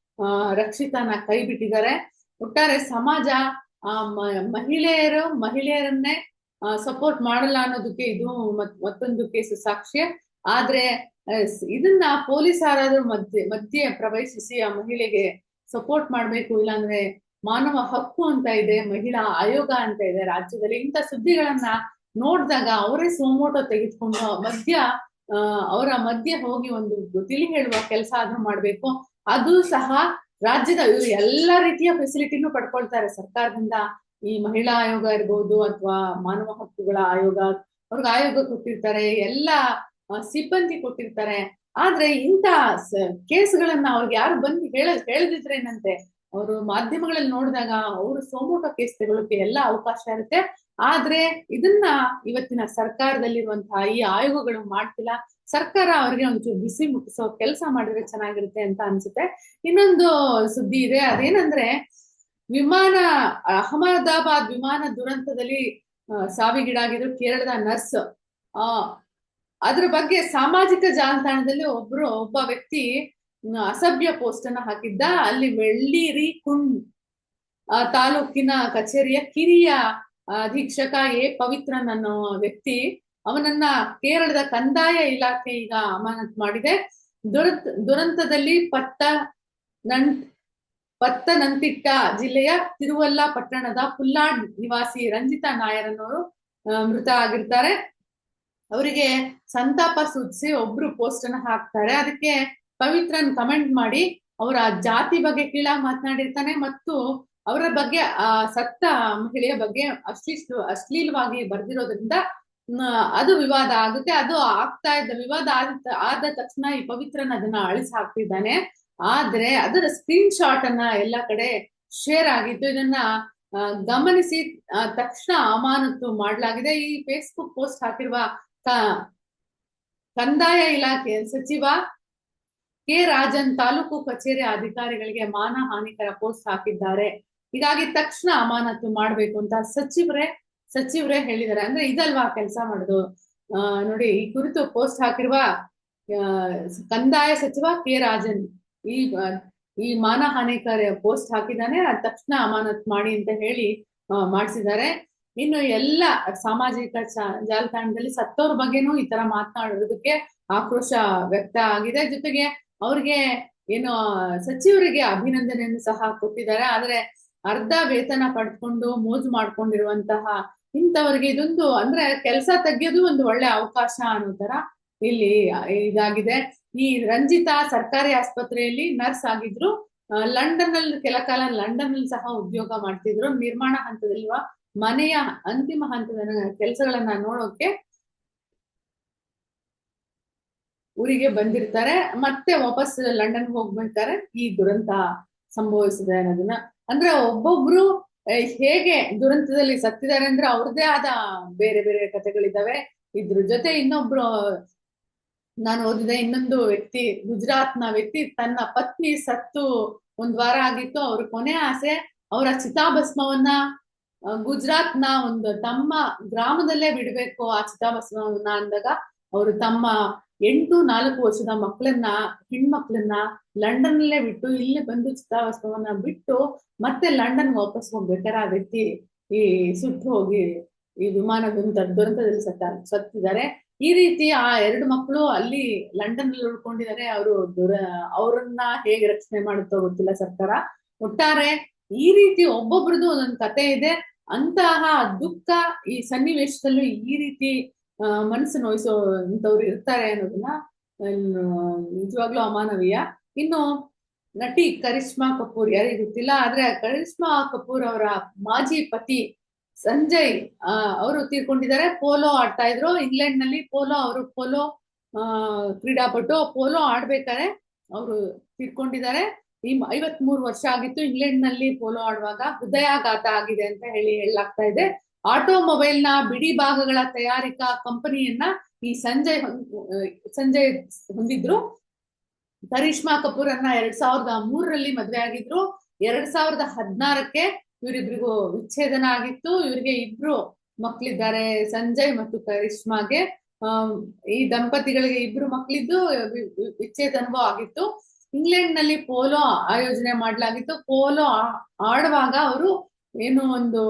ರಕ್ಷಿತಾನ ಕೈ ಬಿಟ್ಟಿದ್ದಾರೆ. ಒಟ್ಟಾರೆ ಸಮಾಜ ಮಹಿಳೆಯರು, ಮಹಿಳೆಯರನ್ನೇ ಸಪೋರ್ಟ್ ಮಾಡಲ್ಲ ಅನ್ನೋದಕ್ಕೆ ಇದು ಮತ್- ಮತ್ತೊಂದು ಕೇಸು ಸಾಕ್ಷ್ಯ ಆದ್ರೆ ಇದನ್ನ ಪೊಲೀಸ್ ಯಾರಾದ್ರೂ ಮಧ್ಯೆ ಮಧ್ಯೆ ಪ್ರವೇಶಿಸಿ ಆ ಮಹಿಳೆಗೆ ಸಪೋರ್ಟ್ ಮಾಡ್ಬೇಕು ಇಲ್ಲಾಂದ್ರೆ ಮಾನವ ಹಕ್ಕು ಅಂತ ಇದೆ, ಮಹಿಳಾ ಆಯೋಗ ಅಂತ ಇದೆ. ರಾಜ್ಯದಲ್ಲಿ ಇಂಥ ಸುದ್ದಿಗಳನ್ನ ನೋಡಿದಾಗ ಅವರೇ ಸೋಮೋಟೋ ತೆಗೆದುಕೊಂಡು ಮಧ್ಯ ಅವರ ಮಧ್ಯೆ ಹೋಗಿ ಒಂದು ತಿಳಿ ಹೇಳುವ ಕೆಲಸ ಆದ್ರೂ ಮಾಡ್ಬೇಕು. ಅದು ಸಹ ರಾಜ್ಯದ ಎಲ್ಲ ರೀತಿಯ ಫೆಸಿಲಿಟಿನೂ ಪಡ್ಕೊಳ್ತಾರೆ. ಸರ್ಕಾರದಿಂದ ಈ ಮಹಿಳಾ ಆಯೋಗ ಇರ್ಬೋದು ಅಥವಾ ಮಾನವ ಹಕ್ಕುಗಳ ಆಯೋಗ, ಅವ್ರಿಗೆ ಆಯೋಗ ಕೊಟ್ಟಿರ್ತಾರೆ, ಎಲ್ಲ ಸಿಬ್ಬಂದಿ ಕೊಟ್ಟಿರ್ತಾರೆ. ಆದ್ರೆ ಇಂತ ಕೇಸ್ಗಳನ್ನ ಅವ್ರಿಗೆ ಯಾರು ಬಂದು ಹೇಳ ಹೇಳದಿದ್ರೇನಂತೆ ಅವರು ಮಾಧ್ಯಮಗಳಲ್ಲಿ ನೋಡಿದಾಗ ಅವರು ಸೋಮೋಟ ಕೇಸ್ ತಗೊಳ್ಳೋಕೆ ಎಲ್ಲ ಅವಕಾಶ ಇರುತ್ತೆ. ಆದ್ರೆ ಇದನ್ನ ಇವತ್ತಿನ ಸರ್ಕಾರದಲ್ಲಿರುವಂತಹ ಈ ಆಯೋಗಗಳು ಮಾಡ್ತಿಲ್ಲ. ಸರ್ಕಾರ ಅವ್ರಿಗೆ ಒಂಚೂರು ಬಿಸಿ ಮುಟ್ಟಿಸೋ ಕೆಲಸ ಮಾಡಿದ್ರೆ ಚೆನ್ನಾಗಿರುತ್ತೆ ಅಂತ ಅನ್ಸುತ್ತೆ. ಇನ್ನೊಂದು ಸುದ್ದಿ ಇದೆ, ಅದೇನಂದ್ರೆ ವಿಮಾನ, ಅಹಮದಾಬಾದ್ ವಿಮಾನ ದುರಂತದಲ್ಲಿ ಸಾವಿಗೀಡಾಗಿದ್ರು ಕೇರಳದ ನರ್ಸ್, ಆ, ಅದ್ರ ಬಗ್ಗೆ ಸಾಮಾಜಿಕ ಜಾಲತಾಣದಲ್ಲಿ ಒಬ್ರು, ಒಬ್ಬ ವ್ಯಕ್ತಿ ಅಸಭ್ಯ ಪೋಸ್ಟ್ ಅನ್ನ ಹಾಕಿದ್ದ. ಅಲ್ಲಿ ವೆಳ್ಳಿರಿ ಕುಂಡ್ ತಾಲೂಕಿನ ಕಚೇರಿಯ ಕಿರಿಯ ಅಧೀಕ್ಷಕ ಎ ಪವಿತ್ರನ್ ಅನ್ನೋ ವ್ಯಕ್ತಿ ಅವನನ್ನ ಕೇರಳದ ಕಂದಾಯ ಇಲಾಖೆ ಈಗ ಅಮಾನತ್ ಮಾಡಿದೆ. ದುರಂತ, ದುರಂತದಲ್ಲಿ ಪತ್ತ ಪತ್ತನಂತಿಟ್ಟ ಜಿಲ್ಲೆಯ ತಿರುವಲ್ಲ ಪಟ್ಟಣದ ಪುಲ್ಲಾಡ್ ನಿವಾಸಿ ರಂಜಿತಾ ನಾಯರ್ ಅನ್ನೋರು ಮೃತ ಆಗಿರ್ತಾರೆ. ಅವರಿಗೆ ಸಂತಾಪ ಸೂಚಿಸಿ ಒಬ್ರು ಪೋಸ್ಟ್ ಅನ್ನ ಹಾಕ್ತಾರೆ. ಅದಕ್ಕೆ ಪವಿತ್ರನ್ ಕಮೆಂಟ್ ಮಾಡಿ ಅವರ ಜಾತಿ ಬಗ್ಗೆ ಕೀಳಾಗಿ ಮಾತನಾಡಿರ್ತಾನೆ ಮತ್ತು ಅವರ ಬಗ್ಗೆ, ಆ, ಸತ್ತ ಮಹಿಳೆಯ ಬಗ್ಗೆ ಅಶ್ಲೀಲ್ ಅಶ್ಲೀಲವಾಗಿ ಬರ್ದಿರೋದ್ರಿಂದ ಅದು ವಿವಾದ ಆಗುತ್ತೆ. ಅದು ಆಗ್ತಾ ಇದ್ದ ವಿವಾದ ಆದ ತಕ್ಷಣ ಈ ಪವಿತ್ರನ ಅದನ್ನ ಅಳಿಸಿ ಹಾಕ್ತಿದ್ದಾನೆ ಆದ್ರೆ ಅದರ ಸ್ಕ್ರೀನ್ ಶಾಟ್ ಅನ್ನ ಎಲ್ಲ ಕಡೆ ಶೇರ್ ಆಗಿತ್ತು ಇದನ್ನ ಗಮನಿಸಿ ತಕ್ಷಣ ಅಮಾನತು ಮಾಡಲಾಗಿದೆ. ಈ ಫೇಸ್ಬುಕ್ ಪೋಸ್ಟ್ ಹಾಕಿರುವ ಕಂದಾಯ ಇಲಾಖೆ ಸಚಿವ ಕೆ. ರಾಜನ್ ತಾಲೂಕು ಕಚೇರಿ ಅಧಿಕಾರಿಗಳಿಗೆ ಮಾನ ಹಾನಿಕರ ಪೋಸ್ಟ್ ಹಾಕಿದ್ದಾರೆ. ಹೀಗಾಗಿ ತಕ್ಷಣ ಅಮಾನತು ಮಾಡಬೇಕು ಅಂತ ಸಚಿವರೇ ಸಚಿವರೇ ಹೇಳಿದಾರೆ. ಅಂದ್ರೆ ಇದಲ್ವಾ ಕೆಲಸ ಮಾಡುದು? ನೋಡಿ, ಈ ಕುರಿತು ಪೋಸ್ಟ್ ಹಾಕಿರುವ ಕಂದಾಯ ಸಚಿವ ಕೆ ರಾಜನ್. ಈ ಈ ಮಾನಹಾನಿಕರ ಪೋಸ್ಟ್ ಹಾಕಿದಾನೆ ಅದ ತಕ್ಷಣ ಅಮಾನತ್ ಮಾಡಿ ಅಂತ ಹೇಳಿ ಮಾಡಿಸಿದ್ದಾರೆ. ಇನ್ನು ಎಲ್ಲ ಸಾಮಾಜಿಕ ಜಾಲತಾಣದಲ್ಲಿ ಸತ್ತವ್ರ ಬಗ್ಗೆನೂ ಈ ತರ ಮಾತನಾಡೋದಕ್ಕೆ ಆಕ್ರೋಶ ವ್ಯಕ್ತ ಆಗಿದೆ. ಜೊತೆಗೆ ಅವ್ರಿಗೆ ಏನು ಸಚಿವರಿಗೆ ಅಭಿನಂದನೆಯನ್ನು ಸಹ ಕೊಟ್ಟಿದ್ದಾರೆ. ಆದ್ರೆ ಅರ್ಧ ವೇತನ ಪಡ್ಕೊಂಡು ಮೋಜು ಮಾಡ್ಕೊಂಡಿರುವಂತಹ ಇಂಥವರಿಗೆ ಇದೊಂದು ಅಂದ್ರೆ ಕೆಲಸ ತೆಗೆಯೋದು ಒಂದು ಒಳ್ಳೆ ಅವಕಾಶ ಅನ್ನೋ ತರ ಇಲ್ಲಿ ಇದಾಗಿದೆ. ಈ ರಂಜಿತಾ ಸರ್ಕಾರಿ ಆಸ್ಪತ್ರೆಯಲ್ಲಿ ನರ್ಸ್ ಆಗಿದ್ರು ಲಂಡನ್ ಅಲ್ಲಿ ಕೆಲ ಕಾಲ ಲಂಡನ್ ಅಲ್ಲಿ ಸಹ ಉದ್ಯೋಗ ಮಾಡ್ತಿದ್ರು. ನಿರ್ಮಾಣ ಹಂತದಲ್ಲಿ ಮನೆಯ ಅಂತಿಮ ಹಂತದ ಕೆಲಸಗಳನ್ನ ನೋಡೋಕೆ ಊರಿಗೆ ಬಂದಿರ್ತಾರೆ. ಮತ್ತೆ ವಾಪಸ್ ಲಂಡನ್ ಹೋಗ್ಬಿಡ್ತಾರೆ. ಈ ದುರಂತ ಸಂಭವಿಸಿದೆ ಅನ್ನೋದನ್ನ. ಅಂದ್ರೆ ಒಬ್ಬೊಬ್ರು ಹೇಗೆ ದುರಂತದಲ್ಲಿ ಸತ್ತಿದ್ದಾರೆ ಅಂದ್ರೆ ಅವ್ರದೇ ಆದ ಬೇರೆ ಬೇರೆ ಕಥೆಗಳಿದ್ದಾವೆ. ಇದ್ರ ಜೊತೆ ಇನ್ನೊಬ್ರು, ನಾನು ಓದಿದೆ ಇನ್ನೊಂದು ವ್ಯಕ್ತಿ, ಗುಜರಾತ್ನ ವ್ಯಕ್ತಿ, ತನ್ನ ಪತ್ನಿ ಸತ್ತು ಒಂದ್ ವಾರ ಆಗಿತ್ತು. ಅವ್ರ ಕೊನೆ ಆಸೆ, ಅವರ ಚಿತಾಭಸ್ಮವನ್ನ ಗುಜರಾತ್ ಗುಜರಾತ್ನ ಒಂದು ತಮ್ಮ ಗ್ರಾಮದಲ್ಲೇ ಬಿಡ್ಬೇಕು ಆ ಚಿತಾಭಸ್ಮವನ್ನ ಅಂದಾಗ, ಅವರು ತಮ್ಮ ಎಂಟು ನಾಲ್ಕು ವರ್ಷದ ಮಕ್ಕಳನ್ನ, ಹೆಣ್ಮಕ್ಳನ್ನ ಲಂಡನ್ ಅಲ್ಲೇ ಬಿಟ್ಟು, ಇಲ್ಲಿ ಬಂದು ಚಿತಾವಸ್ತವನ್ನ ಬಿಟ್ಟು ಮತ್ತೆ ಲಂಡನ್ ವಾಪಸ್ ಹೋಗ್ಬೇಕಾದ್ರೆ ಆ ವ್ಯಕ್ತಿ ಈ ಸುಟ್ಟು ಹೋಗಿ ಈ ವಿಮಾನ ದುರಂತ, ದುರಂತದಲ್ಲಿ ಸತ್ತ, ಸತ್ತಿದ್ದಾರೆ. ಈ ರೀತಿ ಆ ಎರಡು ಮಕ್ಕಳು ಅಲ್ಲಿ ಲಂಡನ್ ಅಲ್ಲಿ ಉಳ್ಕೊಂಡಿದ್ದಾರೆ. ಅವರು ದುರ, ಅವರನ್ನ ಹೇಗೆ ರಕ್ಷಣೆ ಮಾಡುತ್ತೋ ಗೊತ್ತಿಲ್ಲ ಸರ್ಕಾರ. ಒಟ್ಟಾರೆ ಈ ರೀತಿ ಒಬ್ಬೊಬ್ರದ್ದು ಒಂದೊಂದು ಕತೆ ಇದೆ. ಅಂತಹ ದುಃಖ ಈ ಸನ್ನಿವೇಶದಲ್ಲೂ ಈ ರೀತಿ ಮನಸ್ಸು ನೋಯಿಸೋ ಇಂಥವ್ರು ಇರ್ತಾರೆ ಅನ್ನೋದನ್ನ ನಿಜವಾಗ್ಲೂ ಅಮಾನವೀಯ. ಇನ್ನು ನಟಿ ಕರಿಷ್ಮಾ ಕಪೂರ್, ಯಾರಿಗೂ ಗೊತ್ತಿಲ್ಲ, ಆದ್ರೆ ಕರಿಷ್ಮಾ ಕಪೂರ್ ಅವರ ಮಾಜಿ ಪತಿ ಸಂಜಯ್ ಅವರು ತೀರ್ಕೊಂಡಿದ್ದಾರೆ. ಪೋಲೋ ಆಡ್ತಾ ಇದ್ರು. ಇಂಗ್ಲೆಂಡ್ನಲ್ಲಿ ಪೋಲೋ, ಅವರು ಪೋಲೋ, ಆ, ಕ್ರೀಡಾಪಟು, ಪೋಲೋ ಆಡ್ಬೇಕಾರೆ ಅವರು ತೀರ್ಕೊಂಡಿದ್ದಾರೆ. ಈ ಐವತ್ ಮೂರು ವರ್ಷ ಆಗಿತ್ತು. ಇಂಗ್ಲೆಂಡ್ನಲ್ಲಿ ಪೋಲೋ ಆಡುವಾಗ ಹೃದಯಾಘಾತ ಆಗಿದೆ ಅಂತ ಹೇಳಿ ಹೇಳಲಾಗ್ತಾ ಇದೆ. ಆಟೋಮೊಬೈಲ್ನ ಬಿಡಿ ಭಾಗಗಳ ತಯಾರಿಕಾ ಕಂಪನಿಯನ್ನ ಈ ಸಂಜಯ್ ಸಂಜಯ್ ಹೊಂದಿದ್ರು. ಕರಿಷ್ಮಾ ಕಪೂರ್ ಅನ್ನ ಎರಡ್ ಸಾವಿರದ ಮೂರರಲ್ಲಿ ಮದ್ವೆ ಆಗಿದ್ರು. ಎರಡ್ ಸಾವಿರದ ಹದಿನಾರಕ್ಕೆ ಇವರಿಬ್ರಿಗೂ ವಿಚ್ಛೇದನ ಆಗಿತ್ತು. ಇವರಿಗೆ ಇಬ್ರು ಮಕ್ಳಿದ್ದಾರೆ, ಸಂಜಯ್ ಮತ್ತು ಕರಿಷ್ಮಾಗೆ ಈ ದಂಪತಿಗಳಿಗೆ ಇಬ್ರು ವಿ- ವಿಚ್ಛೇದನವೂ ಆಗಿತ್ತು. ಇಂಗ್ಲೆಂಡ್ನಲ್ಲಿ ಪೋಲೋ ಆಯೋಜನೆ ಮಾಡಲಾಗಿತ್ತು. ಪೋಲೋ ಆಡುವಾಗ ಅವರು ಏನು ಒಂದು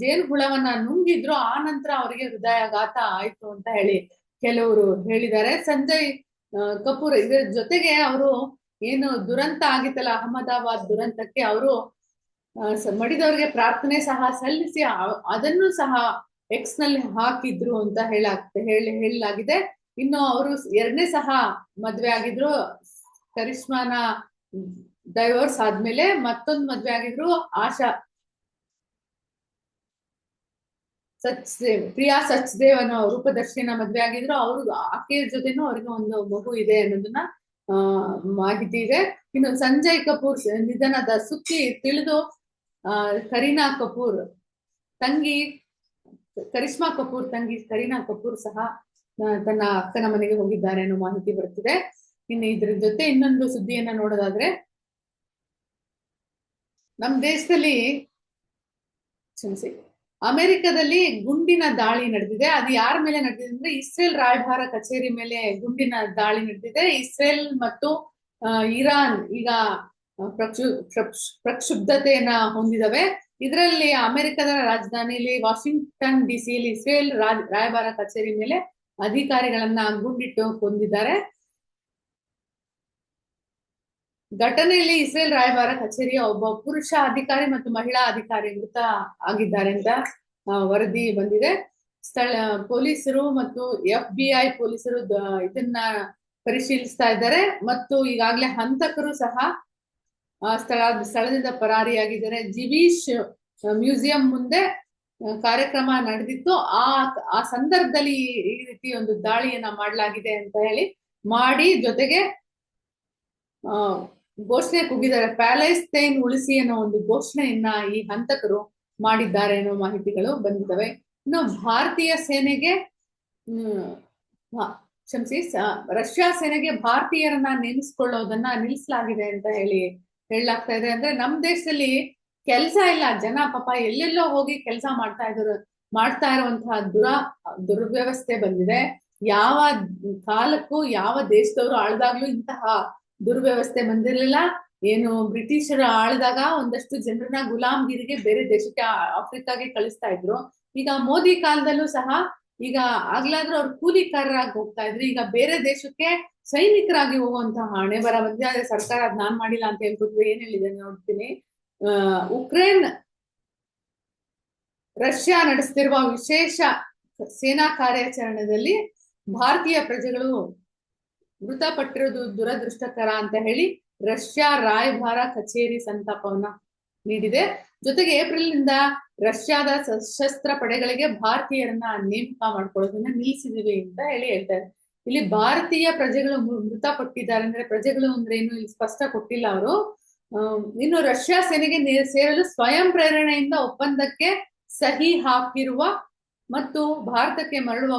ಜೇನು ಹುಳವನ್ನ ನುಂಗಿದ್ರು ಆ ನಂತರ ಅವರಿಗೆ ಹೃದಯಾಘಾತ ಆಯ್ತು ಅಂತ ಹೇಳಿ ಕೆಲವರು ಹೇಳಿದ್ದಾರೆ. ಸಂಜಯ್ ಕಪೂರ್, ಇದರ ಜೊತೆಗೆ ಅವರು ಏನು ದುರಂತ ಆಗಿತ್ತಲ್ಲ, ಅಹಮದಾಬಾದ್ ದುರಂತಕ್ಕೆ ಅವರು ಮಡಿದವರಿಗೆ ಪ್ರಾರ್ಥನೆ ಸಹ ಸಲ್ಲಿಸಿ ಅದನ್ನು ಸಹ ಎಕ್ಸ್ನಲ್ಲಿ ಹಾಕಿದ್ರು ಅಂತ ಹೇಳಾಗ್ತ, ಹೇಳಿ, ಹೇಳಲಾಗಿದೆ. ಇನ್ನು ಅವರು ಎರಡನೇ ಸಹ ಮದ್ವೆ ಆಗಿದ್ರು. ಕರಿಷ್ಮಾನ ಡೈವರ್ಸ್ ಆದ್ಮೇಲೆ ಮತ್ತೊಂದು ಮದ್ವೆ ಆಗಿದ್ರು. ಆಶಾ ಸಚ್ದೇವ್ ಪ್ರಿಯಾ ಸಚ್ದೇವ್ ಅನ್ನೋ ರೂಪದರ್ಶಿನ ಮದ್ವೆ ಆಗಿದ್ರು, ಅವರು ಆಕೆಯ ಜೊತೆನೂ ಅವ್ರಿಗೆ ಒಂದು ಮಗು ಇದೆ ಅನ್ನೋದನ್ನ, ಆ, ಮಾಹಿತಿ ಇದೆ. ಇನ್ನು ಸಂಜಯ್ ಕಪೂರ್ ನಿಧನದ ಸುದ್ದಿ ತಿಳಿದು, ಆ, ಕರೀನಾ ಕಪೂರ್, ತಂಗಿ, ಕರಿಷ್ಮಾ ಕಪೂರ್, ತಂಗಿ ಕರೀನಾ ಕಪೂರ್ ಸಹ ತನ್ನ ಅಕ್ಕನ ಮನೆಗೆ ಹೋಗಿದ್ದಾರೆ ಅನ್ನೋ ಮಾಹಿತಿ ಬರ್ತಿದೆ ಇನ್ನು ಇದ್ರ ಜೊತೆ ಇನ್ನೊಂದು ಸುದ್ದಿಯನ್ನ ನೋಡೋದಾದ್ರೆ, ನಮ್ ದೇಶದಲ್ಲಿ, ಕ್ಷಮಿಸಿ ಅಮೆರಿಕದಲ್ಲಿ ಗುಂಡಿನ ದಾಳಿ ನಡೆದಿದೆ. ಅದು ಯಾರ ಮೇಲೆ ನಡೆದಿದೆ ಅಂದ್ರೆ ಇಸ್ರೇಲ್ ರಾಯಭಾರ ಕಚೇರಿ ಮೇಲೆ ಗುಂಡಿನ ದಾಳಿ ನಡೆದಿದೆ. ಇಸ್ರೇಲ್ ಮತ್ತು ಇರಾನ್ ಈಗ ಪ್ರಕ್ಷು, ಪ್ರಕ್ಷ್- ಪ್ರಕ್ಷುಬ್ಧತೆಯನ್ನ ಹೊಂದಿದವೆ. ಇದರಲ್ಲಿ ಅಮೆರಿಕದ ರಾಜಧಾನಿಯಲ್ಲಿ ವಾಷಿಂಗ್ಟನ್ ಡಿಸಿಯಲ್ಲಿ ಇಸ್ರೇಲ್ ರಾಯಭಾರ ಕಚೇರಿ ಮೇಲೆ ಅಧಿಕಾರಿಗಳನ್ನ ಗುಂಡಿಟ್ಟು ಕೊಂದಿದ್ದಾರೆ. ಘಟನೆಯಲ್ಲಿ ಇಸ್ರೇಲ್ ರಾಯಭಾರ ಕಚೇರಿಯ ಒಬ್ಬ ಪುರುಷ ಅಧಿಕಾರಿ ಮತ್ತು ಮಹಿಳಾ ಅಧಿಕಾರಿ ಮೃತ ಆಗಿದ್ದಾರೆ ಅಂತ ವರದಿ ಬಂದಿದೆ. ಸ್ಥಳ, ಪೊಲೀಸರು ಮತ್ತು ಎಫ್ ಬಿ ಐ ಪೊಲೀಸರು ಇದನ್ನ ಪರಿಶೀಲಿಸ್ತಾ ಇದ್ದಾರೆ. ಮತ್ತು ಈಗಾಗಲೇ ಹಂತಕರು ಸಹ ಸ್ಥಳ, ಸ್ಥಳದಿಂದ ಪರಾರಿಯಾಗಿದ್ದಾರೆ. ಜಿವೀಶ್ ಮ್ಯೂಸಿಯಂ ಮುಂದೆ ಕಾರ್ಯಕ್ರಮ ನಡೆದಿತ್ತು. ಆ ಆ ಸಂದರ್ಭದಲ್ಲಿ ಈ- ರೀತಿ ಒಂದು ದಾಳಿಯನ್ನ ಮಾಡಲಾಗಿದೆ ಅಂತ ಹೇಳಿ, ಮಾಡಿ ಜೊತೆಗೆ ಘೋಷಣೆ ಕೂಗಿದ್ದಾರೆ ಪ್ಯಾಲೆಸ್ತೈನ್ ಉಳಿಸಿ ಅನ್ನೋ ಒಂದು ಘೋಷಣೆಯನ್ನ ಈ ಹಂತಕರು ಮಾಡಿದ್ದಾರೆ ಅನ್ನೋ ಮಾಹಿತಿಗಳು ಬಂದಿದ್ದಾವೆ. ಇನ್ನು ಭಾರತೀಯ ಸೇನೆಗೆ ಕ್ಷಮಿಸಿ ರಷ್ಯಾ ಸೇನೆಗೆ ಭಾರತೀಯರನ್ನ ನೇಮಿಸಿಕೊಳ್ಳೋದನ್ನ ನಿಲ್ಲಿಸಲಾಗಿದೆ ಅಂತ ಹೇಳಿ ಹೇಳಲಾಗ್ತಾ ಇದೆ. ಅಂದ್ರೆ ನಮ್ ದೇಶದಲ್ಲಿ ಕೆಲಸ ಇಲ್ಲ. ಜನ ಪಾಪ ಎಲ್ಲೆಲ್ಲೋ ಹೋಗಿ ಕೆಲಸ ಮಾಡ್ತಾ ಇದ್ರು, ಮಾಡ್ತಾ ಇರುವಂತಹ ದುರ, ದುರ್ವ್ಯವಸ್ಥೆ ಬಂದಿದೆ. ಯಾವ ಕಾಲಕ್ಕೂ ಯಾವ ದೇಶದವರು ಆಳ್ದಾಗ್ಲೂ ಇಂತಹ ದುರ್ವ್ಯವಸ್ಥೆ ಬಂದಿರಲಿಲ್ಲ. ಏನು ಬ್ರಿಟಿಷರು ಆಳಿದಾಗ ಒಂದಷ್ಟು ಜನರನ್ನ ಗುಲಾಮ್ಗಿರಿಗೆ ಬೇರೆ ದೇಶಕ್ಕೆ ಆಫ್ರಿಕಾಗೆ ಕಳಿಸ್ತಾ ಇದ್ರು. ಈಗ ಮೋದಿ ಕಾಲದಲ್ಲೂ ಸಹ ಈಗ ಆಗ್ಲಾದ್ರೂ ಅವ್ರು ಕೂಲಿಕಾರರಾಗಿ ಹೋಗ್ತಾ ಇದ್ರು. ಈಗ ಬೇರೆ ದೇಶಕ್ಕೆ ಸೈನಿಕರಾಗಿ ಹೋಗುವಂತಹ ಹಣೆ ಬರ ಬಂದಿದೆ ಆದ್ರೆ ಸರ್ಕಾರ ಅದ್ ನಾನ್ ಮಾಡಿಲ್ಲ ಅಂತ ಹೇಳ್ಬಿಟ್ಟು ಏನ್ ಹೇಳಿದೆ ನೋಡ್ತೀನಿ. ಉಕ್ರೇನ್ ರಷ್ಯಾ ನಡೆಸ್ತಿರುವ ವಿಶೇಷ ಸೇನಾ ಕಾರ್ಯಾಚರಣೆಯಲ್ಲಿ ಭಾರತೀಯ ಪ್ರಜೆಗಳು ಮೃತಪಟ್ಟಿರೋದು ದುರದೃಷ್ಟಕರ ಅಂತ ಹೇಳಿ ರಷ್ಯಾ ರಾಯಭಾರ ಕಚೇರಿ ಸಂತಾಪವನ್ನ ನೀಡಿದೆ. ಜೊತೆಗೆ ಏಪ್ರಿಲ್ನಿಂದ ರಷ್ಯಾದ ಸಶಸ್ತ್ರ ಪಡೆಗಳಿಗೆ ಭಾರತೀಯರನ್ನ ನೇಮಕ ಮಾಡ್ಕೊಳ್ಳೋದನ್ನ ನಿಲ್ಲಿಸಿದೀವಿ ಅಂತ ಹೇಳಿ ಹೇಳ್ತಾರೆ. ಇಲ್ಲಿ ಭಾರತೀಯ ಪ್ರಜೆಗಳು ಮೃತಪಟ್ಟಿದ್ದಾರೆ ಅಂದ್ರೆ ಪ್ರಜೆಗಳು ಅಂದ್ರೆ ಏನು? ಇಲ್ಲಿ ಸ್ಪಷ್ಟ ಕೊಟ್ಟಿಲ್ಲ ಅವರು. ಇನ್ನು ರಷ್ಯಾ ಸೇನೆಗೆ ಸೇರಲು ಸ್ವಯಂ ಪ್ರೇರಣೆಯಿಂದ ಒಪ್ಪಂದಕ್ಕೆ ಸಹಿ ಹಾಕಿರುವ ಮತ್ತು ಭಾರತಕ್ಕೆ ಮರಳುವ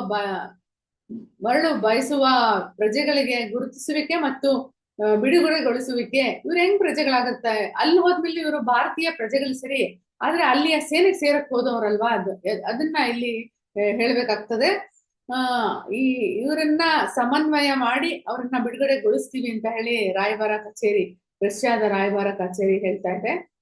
ಮರಳು ಬಯಸುವ ಪ್ರಜೆಗಳಿಗೆ ಗುರುತಿಸುವಿಕೆ ಮತ್ತು ಬಿಡುಗಡೆಗೊಳಿಸುವಿಕೆ. ಇವ್ರು ಹೆಂಗ್ ಪ್ರಜೆಗಳಾಗುತ್ತೆ? ಅಲ್ಲಿ ಹೋದ್ಮೇಲೆ ಇವರು ಭಾರತೀಯ ಪ್ರಜೆಗಳು ಸರಿ, ಆದ್ರೆ ಅಲ್ಲಿಯ ಸೇನೆಗೆ ಸೇರಕ್ ಹೋದವರಲ್ವಾ? ಅದು ಅದನ್ನ ಇಲ್ಲಿ ಹೇಳ್ಬೇಕಾಗ್ತದೆ. ಆ, ಈ, ಇವರನ್ನ ಸಮನ್ವಯ ಮಾಡಿ ಅವ್ರನ್ನ ಬಿಡುಗಡೆಗೊಳಿಸ್ತೀವಿ ಅಂತ ಹೇಳಿ ರಾಯಭಾರ ಕಚೇರಿ, ರಷ್ಯಾದ ರಾಯಭಾರ ಕಚೇರಿ ಹೇಳ್ತಾ ಇದೆ.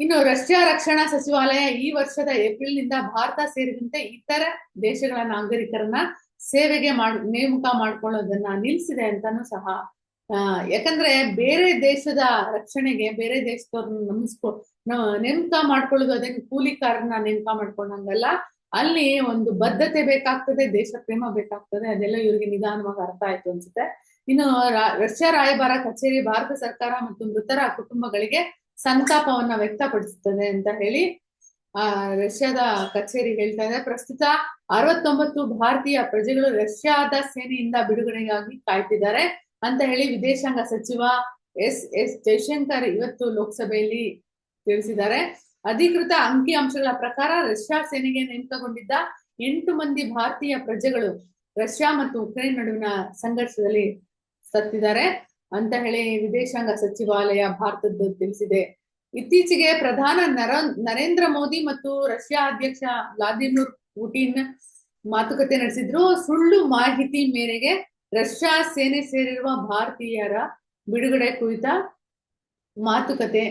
ಇನ್ನು ರಷ್ಯಾ ರಕ್ಷಣಾ ಸಚಿವಾಲಯ ಈ ವರ್ಷದ ಏಪ್ರಿಲ್ನಿಂದ ಭಾರತ ಸೇರಿದಂತೆ ಇತರ ದೇಶಗಳ ನಾಗರಿಕರನ್ನ ಸೇವೆಗೆ ಮಾಡ್, ನೇಮಕ ಮಾಡ್ಕೊಳ್ಳೋದನ್ನ ನಿಲ್ಸಿದೆ ಅಂತಾನು ಸಹ ಯಾಕಂದ್ರೆ ಬೇರೆ ದೇಶದ ರಕ್ಷಣೆಗೆ, ಬೇರೆ ದೇಶದವ್ರನ್ನ ನಮಿಸ್ಕೊ ನೇಮಕ ಮಾಡ್ಕೊಳ್ಳೋದು ಕೂಲಿ ಕೂಲಿಕಾರನ್ನ ನೇಮಕ ಮಾಡ್ಕೊಂಡಂಗಲ್ಲ. ಅಲ್ಲಿ ಒಂದು ಬದ್ಧತೆ ಬೇಕಾಗ್ತದೆ ದೇಶ ಪ್ರೇಮ ಬೇಕಾಗ್ತದೆ, ಅದೆಲ್ಲ ಇವರಿಗೆ ನಿಧಾನವಾಗಿ ಅರ್ಥ ಆಯ್ತು ಅನ್ಸುತ್ತೆ. ಇನ್ನು ರಷ್ಯಾ ರಾಯಭಾರ ಕಚೇರಿ, ಭಾರತ ಸರ್ಕಾರ ಮತ್ತು ಮೃತರ ಕುಟುಂಬಗಳಿಗೆ ಸಂತಾಪವನ್ನ ವ್ಯಕ್ತಪಡಿಸುತ್ತದೆ ಅಂತ ಹೇಳಿ, ಆ, ರಷ್ಯಾದ ಕಚೇರಿ ಹೇಳ್ತಾ ಇದೆ. ಪ್ರಸ್ತುತ ಅರವತ್ತೊಂಬತ್ತು ಭಾರತೀಯ ಪ್ರಜೆಗಳು ರಷ್ಯಾದ ಸೇನೆಯಿಂದ ಬಿಡುಗಡೆಗಾಗಿ ಕಾಯ್ತಿದ್ದಾರೆ ಅಂತ ಹೇಳಿ ವಿದೇಶಾಂಗ ಸಚಿವ ಎಸ್ ಎಸ್ ಜೈಶಂಕರ್ ಇವತ್ತು ಲೋಕಸಭೆಯಲ್ಲಿ ತಿಳಿಸಿದ್ದಾರೆ. ಅಧಿಕೃತ ಅಂಕಿ ಅಂಶಗಳ ಪ್ರಕಾರ ರಷ್ಯಾ ಸೇನೆಗೆ ನೇಮಕಗೊಂಡಿದ್ದ ಎಂಟು ಮಂದಿ ಭಾರತೀಯ ಪ್ರಜೆಗಳು ರಷ್ಯಾ ಮತ್ತು ಉಕ್ರೇನ್ ನಡುವಿನ ಸಂಘರ್ಷದಲ್ಲಿ ಸತ್ತಿದ್ದಾರೆ. ಅಂತ ಹೇಳಿ ವಿದೇಶಾಂಗ ಸಚಿವಾಲಯ ಭಾರತದ್ದು ತಿಳಿಸಿದೆ. ಇತ್ತೀಚೆಗೆ ಪ್ರಧಾನ ನರ, ನರೇಂದ್ರ ಮೋದಿ ಮತ್ತು ರಷ್ಯಾ ಅಧ್ಯಕ್ಷ ವ್ಲಾದಿಮಿರ್ ಪುಟಿನ್ ಮಾತುಕತೆ ನಡೆಸಿದ್ರು. ಸುಳ್ಳು ಮಾಹಿತಿ ಮೇರೆಗೆ ರಷ್ಯಾ ಸೇನೆ ಸೇರಿರುವ ಭಾರತೀಯರ ಬಿಡುಗಡೆ ಕುರಿತ ಮಾತುಕತೆ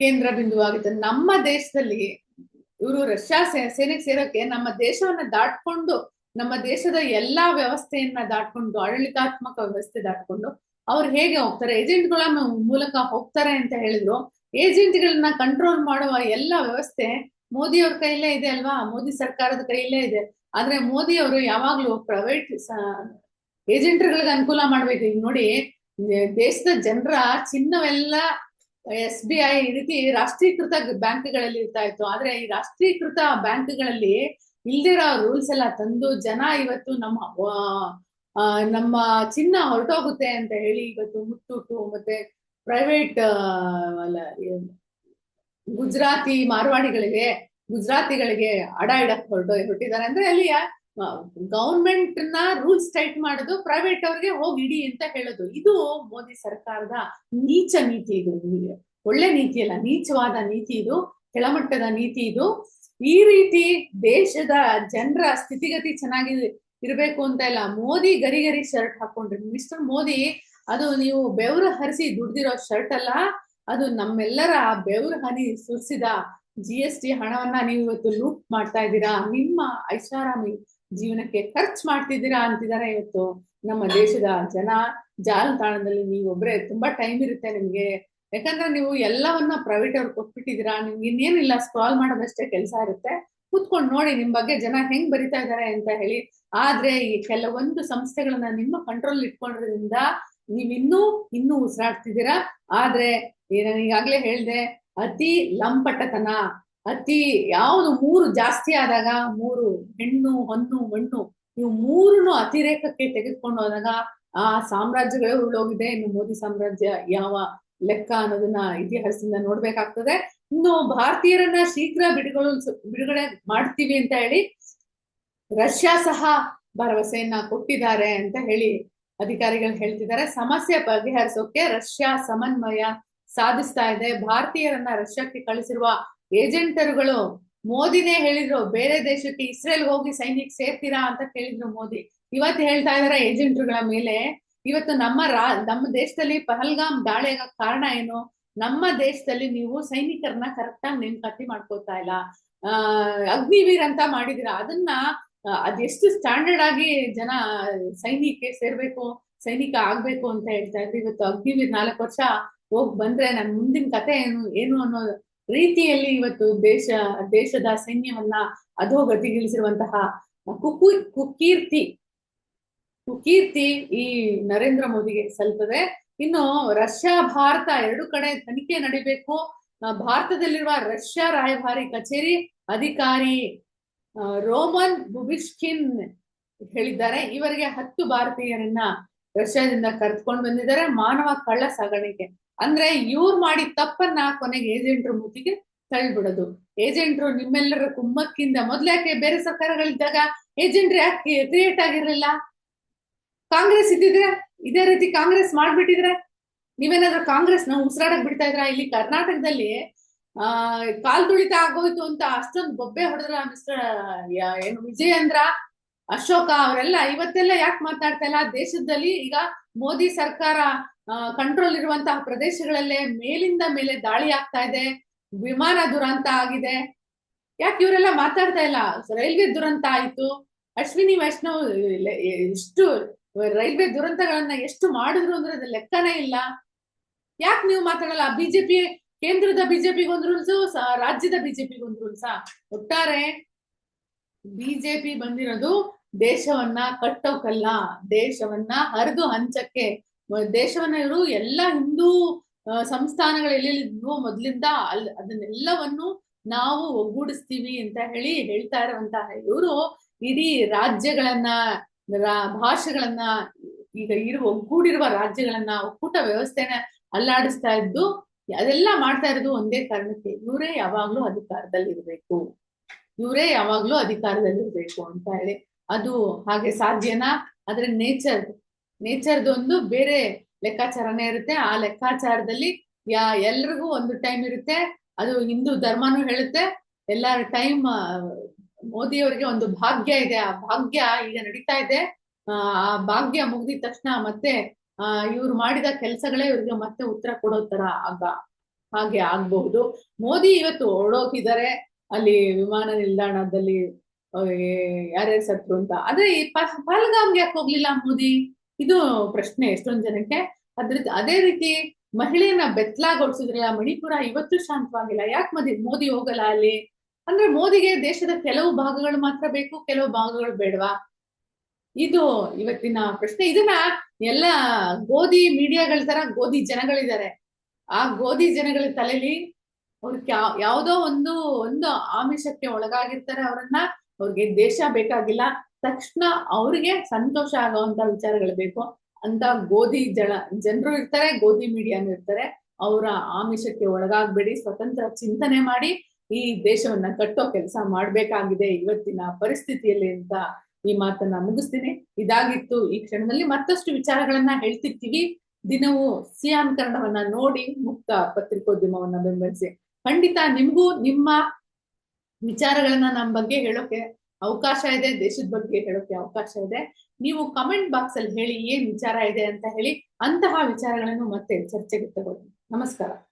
ಕೇಂದ್ರ ಬಿಂದುವಾಗಿತ್ತು. ನಮ್ಮ ದೇಶದಲ್ಲಿ ಇವರು ರಷ್ಯಾ ಸೇನೆಗೆ ಸೇರೋಕೆ ನಮ್ಮ ದೇಶವನ್ನ ದಾಟ್ಕೊಂಡು, ನಮ್ಮ ದೇಶದ ಎಲ್ಲಾ ವ್ಯವಸ್ಥೆಯನ್ನ ದಾಟ್ಕೊಂಡು, ಆಡಳಿತಾತ್ಮಕ ವ್ಯವಸ್ಥೆ ದಾಟ್ಕೊಂಡು ಅವ್ರು ಹೇಗೆ ಹೋಗ್ತಾರೆ? ಏಜೆಂಟ್ಗಳ ಮೂಲಕ ಹೋಗ್ತಾರೆ ಅಂತ ಹೇಳಿದ್ರು. ಏಜೆಂಟ್ಗಳನ್ನ ಕಂಟ್ರೋಲ್ ಮಾಡುವ ಎಲ್ಲ ವ್ಯವಸ್ಥೆ ಮೋದಿ ಅವ್ರ ಕೈಲೇ ಇದೆ ಅಲ್ವಾ? ಮೋದಿ ಸರ್ಕಾರದ ಕೈಲೇ ಇದೆ. ಆದ್ರೆ ಮೋದಿ ಅವರು ಯಾವಾಗ್ಲೂ ಪ್ರೈವೇಟ್ ಏಜೆಂಟ್ಗಳಿಗೆ ಅನುಕೂಲ ಮಾಡ್ಬೇಕು. ಈಗ ನೋಡಿ ದೇಶದ ಜನರ ಚಿನ್ನವೆಲ್ಲ ಎಸ್ ಬಿ ಐ ಈ ರೀತಿ ರಾಷ್ಟ್ರೀಕೃತ ಬ್ಯಾಂಕ್ಗಳಲ್ಲಿ ಇರ್ತಾ ಇತ್ತು. ಆದ್ರೆ ಈ ರಾಷ್ಟ್ರೀಕೃತ ಬ್ಯಾಂಕ್ಗಳಲ್ಲಿ ಇಲ್ದಿರೋ ರೂಲ್ಸ್ ಎಲ್ಲ ತಂದು ಜನ ಇವತ್ತು ನಮ್ಮ ಆ, ನಮ್ಮ ಚಿನ್ನ ಹೊರಟೋಗುತ್ತೆ ಅಂತ ಹೇಳಿ ಇವತ್ತು ಮುತ್ತೂಟು ಮತ್ತೆ ಪ್ರೈವೇಟ್ ಗುಜರಾತಿ ಮಾರ್ವಾಡಿಗಳಿಗೆ ಗುಜರಾತಿಗಳಿಗೆ ಅಡ ಇಡಕ್ ಹೊರಟೋ ಹೊರಟಿದ್ದಾರೆ. ಅಂದ್ರೆ ಅಲ್ಲಿ ಗೌರ್ಮೆಂಟ್ನ ರೂಲ್ಸ್ ಟೈಟ್ ಮಾಡೋದು ಪ್ರೈವೇಟ್ ಅವ್ರಿಗೆ ಹೋಗಿ ಇಡಿ ಅಂತ ಹೇಳೋದು. ಇದು ಮೋದಿ ಸರ್ಕಾರದ ನೀಚ ನೀತಿ ಇದು ಒಳ್ಳೆ ನೀತಿ ಅಲ್ಲ ನೀಚವಾದ ನೀತಿ ಇದು ಕೆಳಮಟ್ಟದ ನೀತಿ ಇದು. ಈ ರೀತಿ ದೇಶದ ಜನರ ಸ್ಥಿತಿಗತಿ ಚೆನ್ನಾಗಿ ಇರ್ಬೇಕು ಅಂತ ಇಲ್ಲ. ಮೋದಿ ಗರಿ ಗರಿ ಶರ್ಟ್ ಹಾಕೊಂಡ್ರಿ. ಮಿಸ್ಟರ್ ಮೋದಿ, ಅದು ನೀವು ಬೆವರು ಹರಿಸಿ ದುಡ್ದಿರೋ ಶರ್ಟ್ ಅಲ್ಲ, ಅದು ನಮ್ಮೆಲ್ಲರ ಬೆವರು ಹನಿ ಸುರಿಸಿದ ಜಿ ಎಸ್ ಟಿ ಹಣವನ್ನ ನೀವು ಇವತ್ತು ಲೂಟ್ ಮಾಡ್ತಾ ಇದ್ದೀರಾ? ನಿಮ್ಮ ಐಷಾರಾಮಿ ಜೀವನಕ್ಕೆ ಖರ್ಚು ಮಾಡ್ತಿದ್ದೀರಾ ಅಂತಿದ್ದಾರೆ ಇವತ್ತು ನಮ್ಮ ದೇಶದ ಜನ. ಜಾಲತಾಣದಲ್ಲಿ ನೀವೊಬ್ರೆ ತುಂಬಾ ಟೈಮ್ ಇರುತ್ತೆ ನಿಮ್ಗೆ. ಯಾಕಂದ್ರೆ ನೀವು ಎಲ್ಲವನ್ನ ಪ್ರೈವೇಟ್ ಅವ್ರು ಕೊಟ್ಬಿಟ್ಟಿದ್ದೀರಾ? ನಿಮ್ಗೆ ಇನ್ನೇನಿಲ್ಲ ಸ್ಕ್ರಾಲ್ ಮಾಡೋದಷ್ಟೇ ಕೆಲಸ ಇರುತ್ತೆ. ಕೂತ್ಕೊಂಡು ನೋಡಿ ನಿಮ್ ಬಗ್ಗೆ ಜನ ಹೆಂಗ್ ಬರಿತಾ ಇದ್ದಾರೆ ಅಂತ ಹೇಳಿ. ಆದ್ರೆ ಈ ಕೆಲವೊಂದು ಸಂಸ್ಥೆಗಳನ್ನ ನಿಮ್ಮ ಕಂಟ್ರೋಲ್ ಇಟ್ಕೊಂಡಿರೋದ್ರಿಂದ ನೀವಿನ್ನೂ ಇನ್ನೂ ಉಸಿರಾಡ್ತಿದ್ದೀರಾ? ಆದ್ರೆ ಈಗಾಗ್ಲೇ ಹೇಳ್ದೆ, ಅತಿ ಲಂಪಟತನ, ಅತಿ ಯಾವುದು ಮೂರು ಜಾಸ್ತಿ ಆದಾಗ, ಮೂರು ಹೆಣ್ಣು, ಹೊನ್ನು, ಮಣ್ಣು ಇವು ಮೂರನ್ನು ಅತಿರೇಕಕ್ಕೆ ತೆಗೆದುಕೊಂಡು ಹೋದಾಗ ಆ ಸಾಮ್ರಾಜ್ಯಗಳೇ ಉಳ್ಳೋಗಿದೆ ಇನ್ನು ಮೋದಿ ಸಾಮ್ರಾಜ್ಯ ಯಾವ ಲೆಕ್ಕ ಅನ್ನೋದನ್ನ ಇತಿಹಾಸದಿಂದ ನೋಡ್ಬೇಕಾಗ್ತದೆ. ಇನ್ನು ಭಾರತೀಯರನ್ನ ಶೀಘ್ರ ಬಿಡುಗಡೆ ಬಿಡುಗಡೆ ಮಾಡ್ತೀವಿ ಅಂತ ಹೇಳಿ ರಷ್ಯಾ ಸಹ ಭರವಸೆಯನ್ನ ಕೊಟ್ಟಿದ್ದಾರೆ ಅಂತ ಹೇಳಿ ಅಧಿಕಾರಿಗಳು ಹೇಳ್ತಿದ್ದಾರೆ. ಸಮಸ್ಯೆ ಬಗೆಹರಿಸೋಕೆ ರಷ್ಯಾ ಸಮನ್ವಯ ಸಾಧಿಸ್ತಾ ಇದೆ. ಭಾರತೀಯರನ್ನ ರಷ್ಯಾಕ್ಕೆ ಕಳಿಸಿರುವ ಏಜೆಂಟರುಗಳು, ಮೋದಿನೇ ಹೇಳಿದ್ರು, ಬೇರೆ ದೇಶಕ್ಕೆ ಇಸ್ರೇಲ್ ಹೋಗಿ ಸೈನಿಕ ಸೇರ್ತೀರಾ ಅಂತ ಕೇಳಿದ್ರು ಮೋದಿ. ಇವತ್ತು ಹೇಳ್ತಾ ಇದಾರೆ ಏಜೆಂಟ್ರುಗಳ ಮೇಲೆ. ಇವತ್ತು ನಮ್ಮ ರಾ, ನಮ್ಮ ದೇಶದಲ್ಲಿ ಪಹಲ್ಗಾಮ್ ದಾಳಿಯಾಗ ಕಾರಣ ಏನು? ನಮ್ಮ ದೇಶದಲ್ಲಿ ನೀವು ಸೈನಿಕರನ್ನ ಕರೆಕ್ಟ್ ಆಗಿ ನೇಮಕಾತಿ ಮಾಡ್ಕೋತಾ ಇಲ್ಲ. ಅಗ್ನಿವೀರ್ ಅಂತ ಮಾಡಿದಿರ. ಅದನ್ನ ಅದೆಷ್ಟು ಸ್ಟ್ಯಾಂಡರ್ಡ್ ಆಗಿ ಜನ ಸೈನಿಕ ಸೇರ್ಬೇಕು, ಸೈನಿಕ ಆಗ್ಬೇಕು ಅಂತ ಹೇಳ್ತಾ ಇದ್ರು. ಇವತ್ತು ಅಗ್ನಿವೀರ್ ನಾಲ್ಕು ವರ್ಷ ಹೋಗ್ ಬಂದ್ರೆ ನನ್ ಮುಂದಿನ ಕತೆ ಏನು ಏನು ಅನ್ನೋ ರೀತಿಯಲ್ಲಿ ಇವತ್ತು ದೇಶ, ದೇಶದ ಸೈನ್ಯವನ್ನ ಅಧೋಗತಿಗಿಳಿಸಿರುವಂತಹ ಕುಕು, ಕುಕೀರ್ತಿ ಕುಕೀರ್ತಿ ಈ ನರೇಂದ್ರ ಮೋದಿಗೆ ಸಲ್ತದೆ ಇನ್ನು ರಷ್ಯಾ, ಭಾರತ ಎರಡು ಕಡೆ ತನಿಖೆ ನಡಿಬೇಕು. ಭಾರತದಲ್ಲಿರುವ ರಷ್ಯಾ ರಾಯಭಾರಿ ಕಚೇರಿ ಅಧಿಕಾರಿ ರೋಮನ್ ಬುಬಿಶ್ಕಿನ್ ಹೇಳಿದ್ದಾರೆ. ಇವರಿಗೆ ಹತ್ತು ಭಾರತೀಯರನ್ನ ರಷ್ಯಾದಿಂದ ಕರೆದುಕೊಂಡು ಬಂದಿದ್ದಾರೆ. ಮಾನವ ಕಳ್ಳ ಸಾಗಾಣಿಕೆ. ಅಂದ್ರೆ ಇವ್ರು ಮಾಡಿ ತಪ್ಪನ್ನ ಕೊನೆಗೆ ಏಜೆಂಟ್ರು ಮುತ್ತಿಗೆ ತಳ್ಳಿಬಿಡೋದು. ಏಜೆಂಟ್ರು ನಿಮ್ಮೆಲ್ಲರ ಕುಮ್ಮಕ್ಕಿಂದ ಮೊದ್ಲ್ಯಾಕೆ ಬೇರೆ ಸರ್ಕಾರಗಳಿದ್ದಾಗ ಏಜೆಂಟ್ರು ಯಾಕೆ ಕ್ರಿಯೇಟ್ ಆಗಿರ್ಲಿಲ್ಲ? ಕಾಂಗ್ರೆಸ್ ಇದ್ದಿದ್ರೆ ಇದೇ ರೀತಿ ಕಾಂಗ್ರೆಸ್ ಮಾಡ್ಬಿಟ್ಟಿದ್ರೆ ನೀವೇನಾದ್ರೂ ಕಾಂಗ್ರೆಸ್ನ ಉಸಿರಾಡಕ್ ಬಿಡ್ತಾ ಇದ್ರ ಇಲ್ಲಿ ಕರ್ನಾಟಕದಲ್ಲಿ, ಆ, ಕಾಲ್ ತುಳಿತ ಆಗೋಯ್ತು ಅಂತ ಅಷ್ಟೊಂದು ಬೊಬ್ಬೆ ಹೊಡೆದ್ರ ಮಿಸ್ಟರ್ ಏನು ವಿಜಯೇಂದ್ರ, ಅಶೋಕ ಅವರೆಲ್ಲ ಇವತ್ತೆಲ್ಲ ಯಾಕೆ ಮಾತಾಡ್ತಾ ಇಲ್ಲ? ದೇಶದಲ್ಲಿ ಈಗ ಮೋದಿ ಸರ್ಕಾರ ಕಂಟ್ರೋಲ್ ಇರುವಂತಹ ಪ್ರದೇಶಗಳಲ್ಲೇ ಮೇಲಿಂದ ಮೇಲೆ ದಾಳಿ ಆಗ್ತಾ ಇದೆ, ವಿಮಾನ ದುರಂತ ಆಗಿದೆ. ಯಾಕೆ ಇವರೆಲ್ಲ ಮಾತಾಡ್ತಾ ಇಲ್ಲ? ರೈಲ್ವೆ ದುರಂತ ಆಯ್ತು. ಅಶ್ವಿನಿ, ವೈಷ್ಣವ್ ಎಷ್ಟು ರೈಲ್ವೆ ದುರಂತಗಳನ್ನ ಎಷ್ಟು ಮಾಡಿದ್ರು ಅಂದ್ರೆ ಅದು ಲೆಕ್ಕನೇ ಇಲ್ಲ. ಯಾಕೆ ನೀವು ಮಾತಾಡಲ್ಲ? ಬಿಜೆಪಿ ಕೇಂದ್ರದ ಬಿಜೆಪಿಗೆ ರಾಜ್ಯದ ಬಿಜೆಪಿಗೆ ಒಂದು ರೂಲ್ಸಾ ಒಟ್ಟಾರೆ ಬಿಜೆಪಿ ಬಂದಿರೋದು ದೇಶವನ್ನ ಕಟ್ಟೋಕಲ್ಲ. ದೇಶವನ್ನ ಹರಿದು ಹಂಚಕ್ಕೆ. ದೇಶವನ್ನ ಇವರು ಎಲ್ಲ ಹಿಂದೂ ಸಂಸ್ಥಾನಗಳು ಎಲ್ಲೆಲ್ಲಿದ್ವು ಮೊದ್ಲಿಂದ ಅಲ್, ಅದನ್ನೆಲ್ಲವನ್ನು ನಾವು ಒಗ್ಗೂಡಿಸ್ತೀವಿ ಅಂತ ಹೇಳಿ ಹೇಳ್ತಾ ಇರುವಂತಹ ಇವರು ಇಡೀ ರಾಜ್ಯಗಳನ್ನ ಭಾಷೆಗಳನ್ನ ಈಗ ಇರುವ ಒಗ್ಗೂಡಿರುವ ರಾಜ್ಯಗಳನ್ನ ಒಕ್ಕೂಟ ವ್ಯವಸ್ಥೆನ ಅಲ್ಲಾಡಿಸ್ತಾ ಇದ್ದು, ಅದೆಲ್ಲ ಮಾಡ್ತಾ ಇರೋದು ಒಂದೇ ಕಾರಣಕ್ಕೆ. ಇವರೇ ಯಾವಾಗ್ಲೂ ಅಧಿಕಾರದಲ್ಲಿ ಇರ್ಬೇಕು ಇವರೇ ಯಾವಾಗ್ಲೂ ಅಧಿಕಾರದಲ್ಲಿ ಇರ್ಬೇಕು ಅಂತ ಹೇಳಿ. ಅದು ಹಾಗೆ ಸಾಧ್ಯನಾ? ಆದ್ರೆ ನೇಚರ್ ನೇಚರ್ದು ಒಂದು ಬೇರೆ ಲೆಕ್ಕಾಚಾರನೇ ಇರುತ್ತೆ. ಆ ಲೆಕ್ಕಾಚಾರದಲ್ಲಿ ಯಾ ಎಲ್ರಿಗೂ ಒಂದು ಟೈಮ್ ಇರುತ್ತೆ. ಅದು ಹಿಂದೂ ಧರ್ಮನೂ ಹೇಳುತ್ತೆ. ಎಲ್ಲರ ಟೈಮ್ ಮೋದಿ ಅವರಿಗೆ ಒಂದು ಭಾಗ್ಯ ಇದೆ. ಆ ಭಾಗ್ಯ ಈಗ ನಡೀತಾ ಇದೆ. ಆ ಭಾಗ್ಯ ಮುಗ್ದಿದ ತಕ್ಷಣ ಮತ್ತೆ, ಆ, ಇವ್ರು ಮಾಡಿದ ಕೆಲಸಗಳೇ ಇವ್ರಿಗೆ ಮತ್ತೆ ಉತ್ತರ ಕೊಡೋ ತರ ಆಗ, ಹಾಗೆ ಆಗ್ಬಹುದು. ಮೋದಿ ಇವತ್ತು ಓಡೋಗಿದ್ದಾರೆ. ಅಲ್ಲಿ ವಿಮಾನ ನಿಲ್ದಾಣದಲ್ಲಿ ಯಾರ್ಯಾರು ಸತ್ರು ಅಂತ. ಆದ್ರೆ ಈ ಪಹಲ್ಗಾಮ್ಗೆ ಯಾಕೆ ಹೋಗ್ಲಿಲ್ಲ ಮೋದಿ? ಇದು ಪ್ರಶ್ನೆ ಎಷ್ಟೊಂದ್ ಜನಕ್ಕೆ. ಅದ್ರ, ಅದೇ ರೀತಿ ಮಹಿಳೆಯನ್ನ ಬೆತ್ತಲಾಗೊಳಿಸಿದ್ರಲ್ಲ ಮಣಿಪುರ ಇವತ್ತು ಶಾಂತವಾಗಿಲ್ಲ. ಯಾಕೆ ಮೋದಿ ಮೋದಿ ಹೋಗಲ್ಲ ಅಲ್ಲಿ? ಅಂದ್ರೆ ಮೋದಿಗೆ ದೇಶದ ಕೆಲವು ಭಾಗಗಳು ಮಾತ್ರ ಬೇಕು, ಕೆಲವು ಭಾಗಗಳು ಬೇಡವಾ? ಇದು ಇವತ್ತಿನ ಪ್ರಶ್ನೆ. ಇದನ್ನ ಎಲ್ಲ ಗೋಧಿ ಮೀಡಿಯಾಗಳ ತರ ಗೋಧಿ ಜನಗಳಿದ್ದಾರೆ. ಆ ಗೋಧಿ ಜನಗಳ ತಲೆಲಿ ಅವ್ರಿಗೆ ಯಾವುದೋ ಒಂದು ಒಂದು ಆಮಿಷಕ್ಕೆ ಒಳಗಾಗಿರ್ತಾರೆ ಅವರನ್ನ. ಅವ್ರಿಗೆ ದೇಶ ಬೇಕಾಗಿಲ್ಲ. ತಕ್ಷಣ ಅವ್ರಿಗೆ ಸಂತೋಷ ಆಗುವಂತ ವಿಚಾರಗಳು ಬೇಕು. ಅಂತ ಗೋಧಿ ಜನ, ಜನರು ಇರ್ತಾರೆ, ಗೋಧಿ ಮೀಡಿಯಾನು ಇರ್ತಾರೆ. ಅವರ ಆಮಿಷಕ್ಕೆ ಒಳಗಾಗ್ಬೇಡಿ, ಸ್ವತಂತ್ರ ಚಿಂತನೆ ಮಾಡಿ. ಈ ದೇಶವನ್ನ ಕಟ್ಟೋ ಕೆಲಸ ಮಾಡ್ಬೇಕಾಗಿದೆ ಇವತ್ತಿನ ಪರಿಸ್ಥಿತಿಯಲ್ಲಿ ಅಂತ ಈ ಮಾತನ್ನ ಮುಗಿಸ್ತೀನಿ. ಇದಾಗಿತ್ತು ಈ ಕ್ಷಣದಲ್ಲಿ ಮತ್ತಷ್ಟು ವಿಚಾರಗಳನ್ನ ಹೇಳ್ತಿರ್ತೀವಿ. ದಿನವೂ ಸಿಯಾನ್ ನೋಡಿ ಮುಕ್ತ ಪತ್ರಿಕೋದ್ಯಮವನ್ನ ಬೆಂಬಲಿಸಿ. ಖಂಡಿತ ನಿಮ್ಗೂ ನಿಮ್ಮ ವಿಚಾರಗಳನ್ನ ನಮ್ಮ ಬಗ್ಗೆ ಹೇಳೋಕೆ ಅವಕಾಶ ಇದೆ, ದೇಶದ ಬಗ್ಗೆ ಹೇಳೋಕೆ ಅವಕಾಶ ಇದೆ. ನೀವು ಕಮೆಂಟ್ ಬಾಕ್ಸ್ ಅಲ್ಲಿ ಹೇಳಿ ಏನ್ ವಿಚಾರ ಇದೆ ಅಂತ ಹೇಳಿ ಅಂತಹ ವಿಚಾರಗಳನ್ನು ಮತ್ತೆ ಚರ್ಚೆಗೆ ತಗೊಳ್ಳಿ. ನಮಸ್ಕಾರ.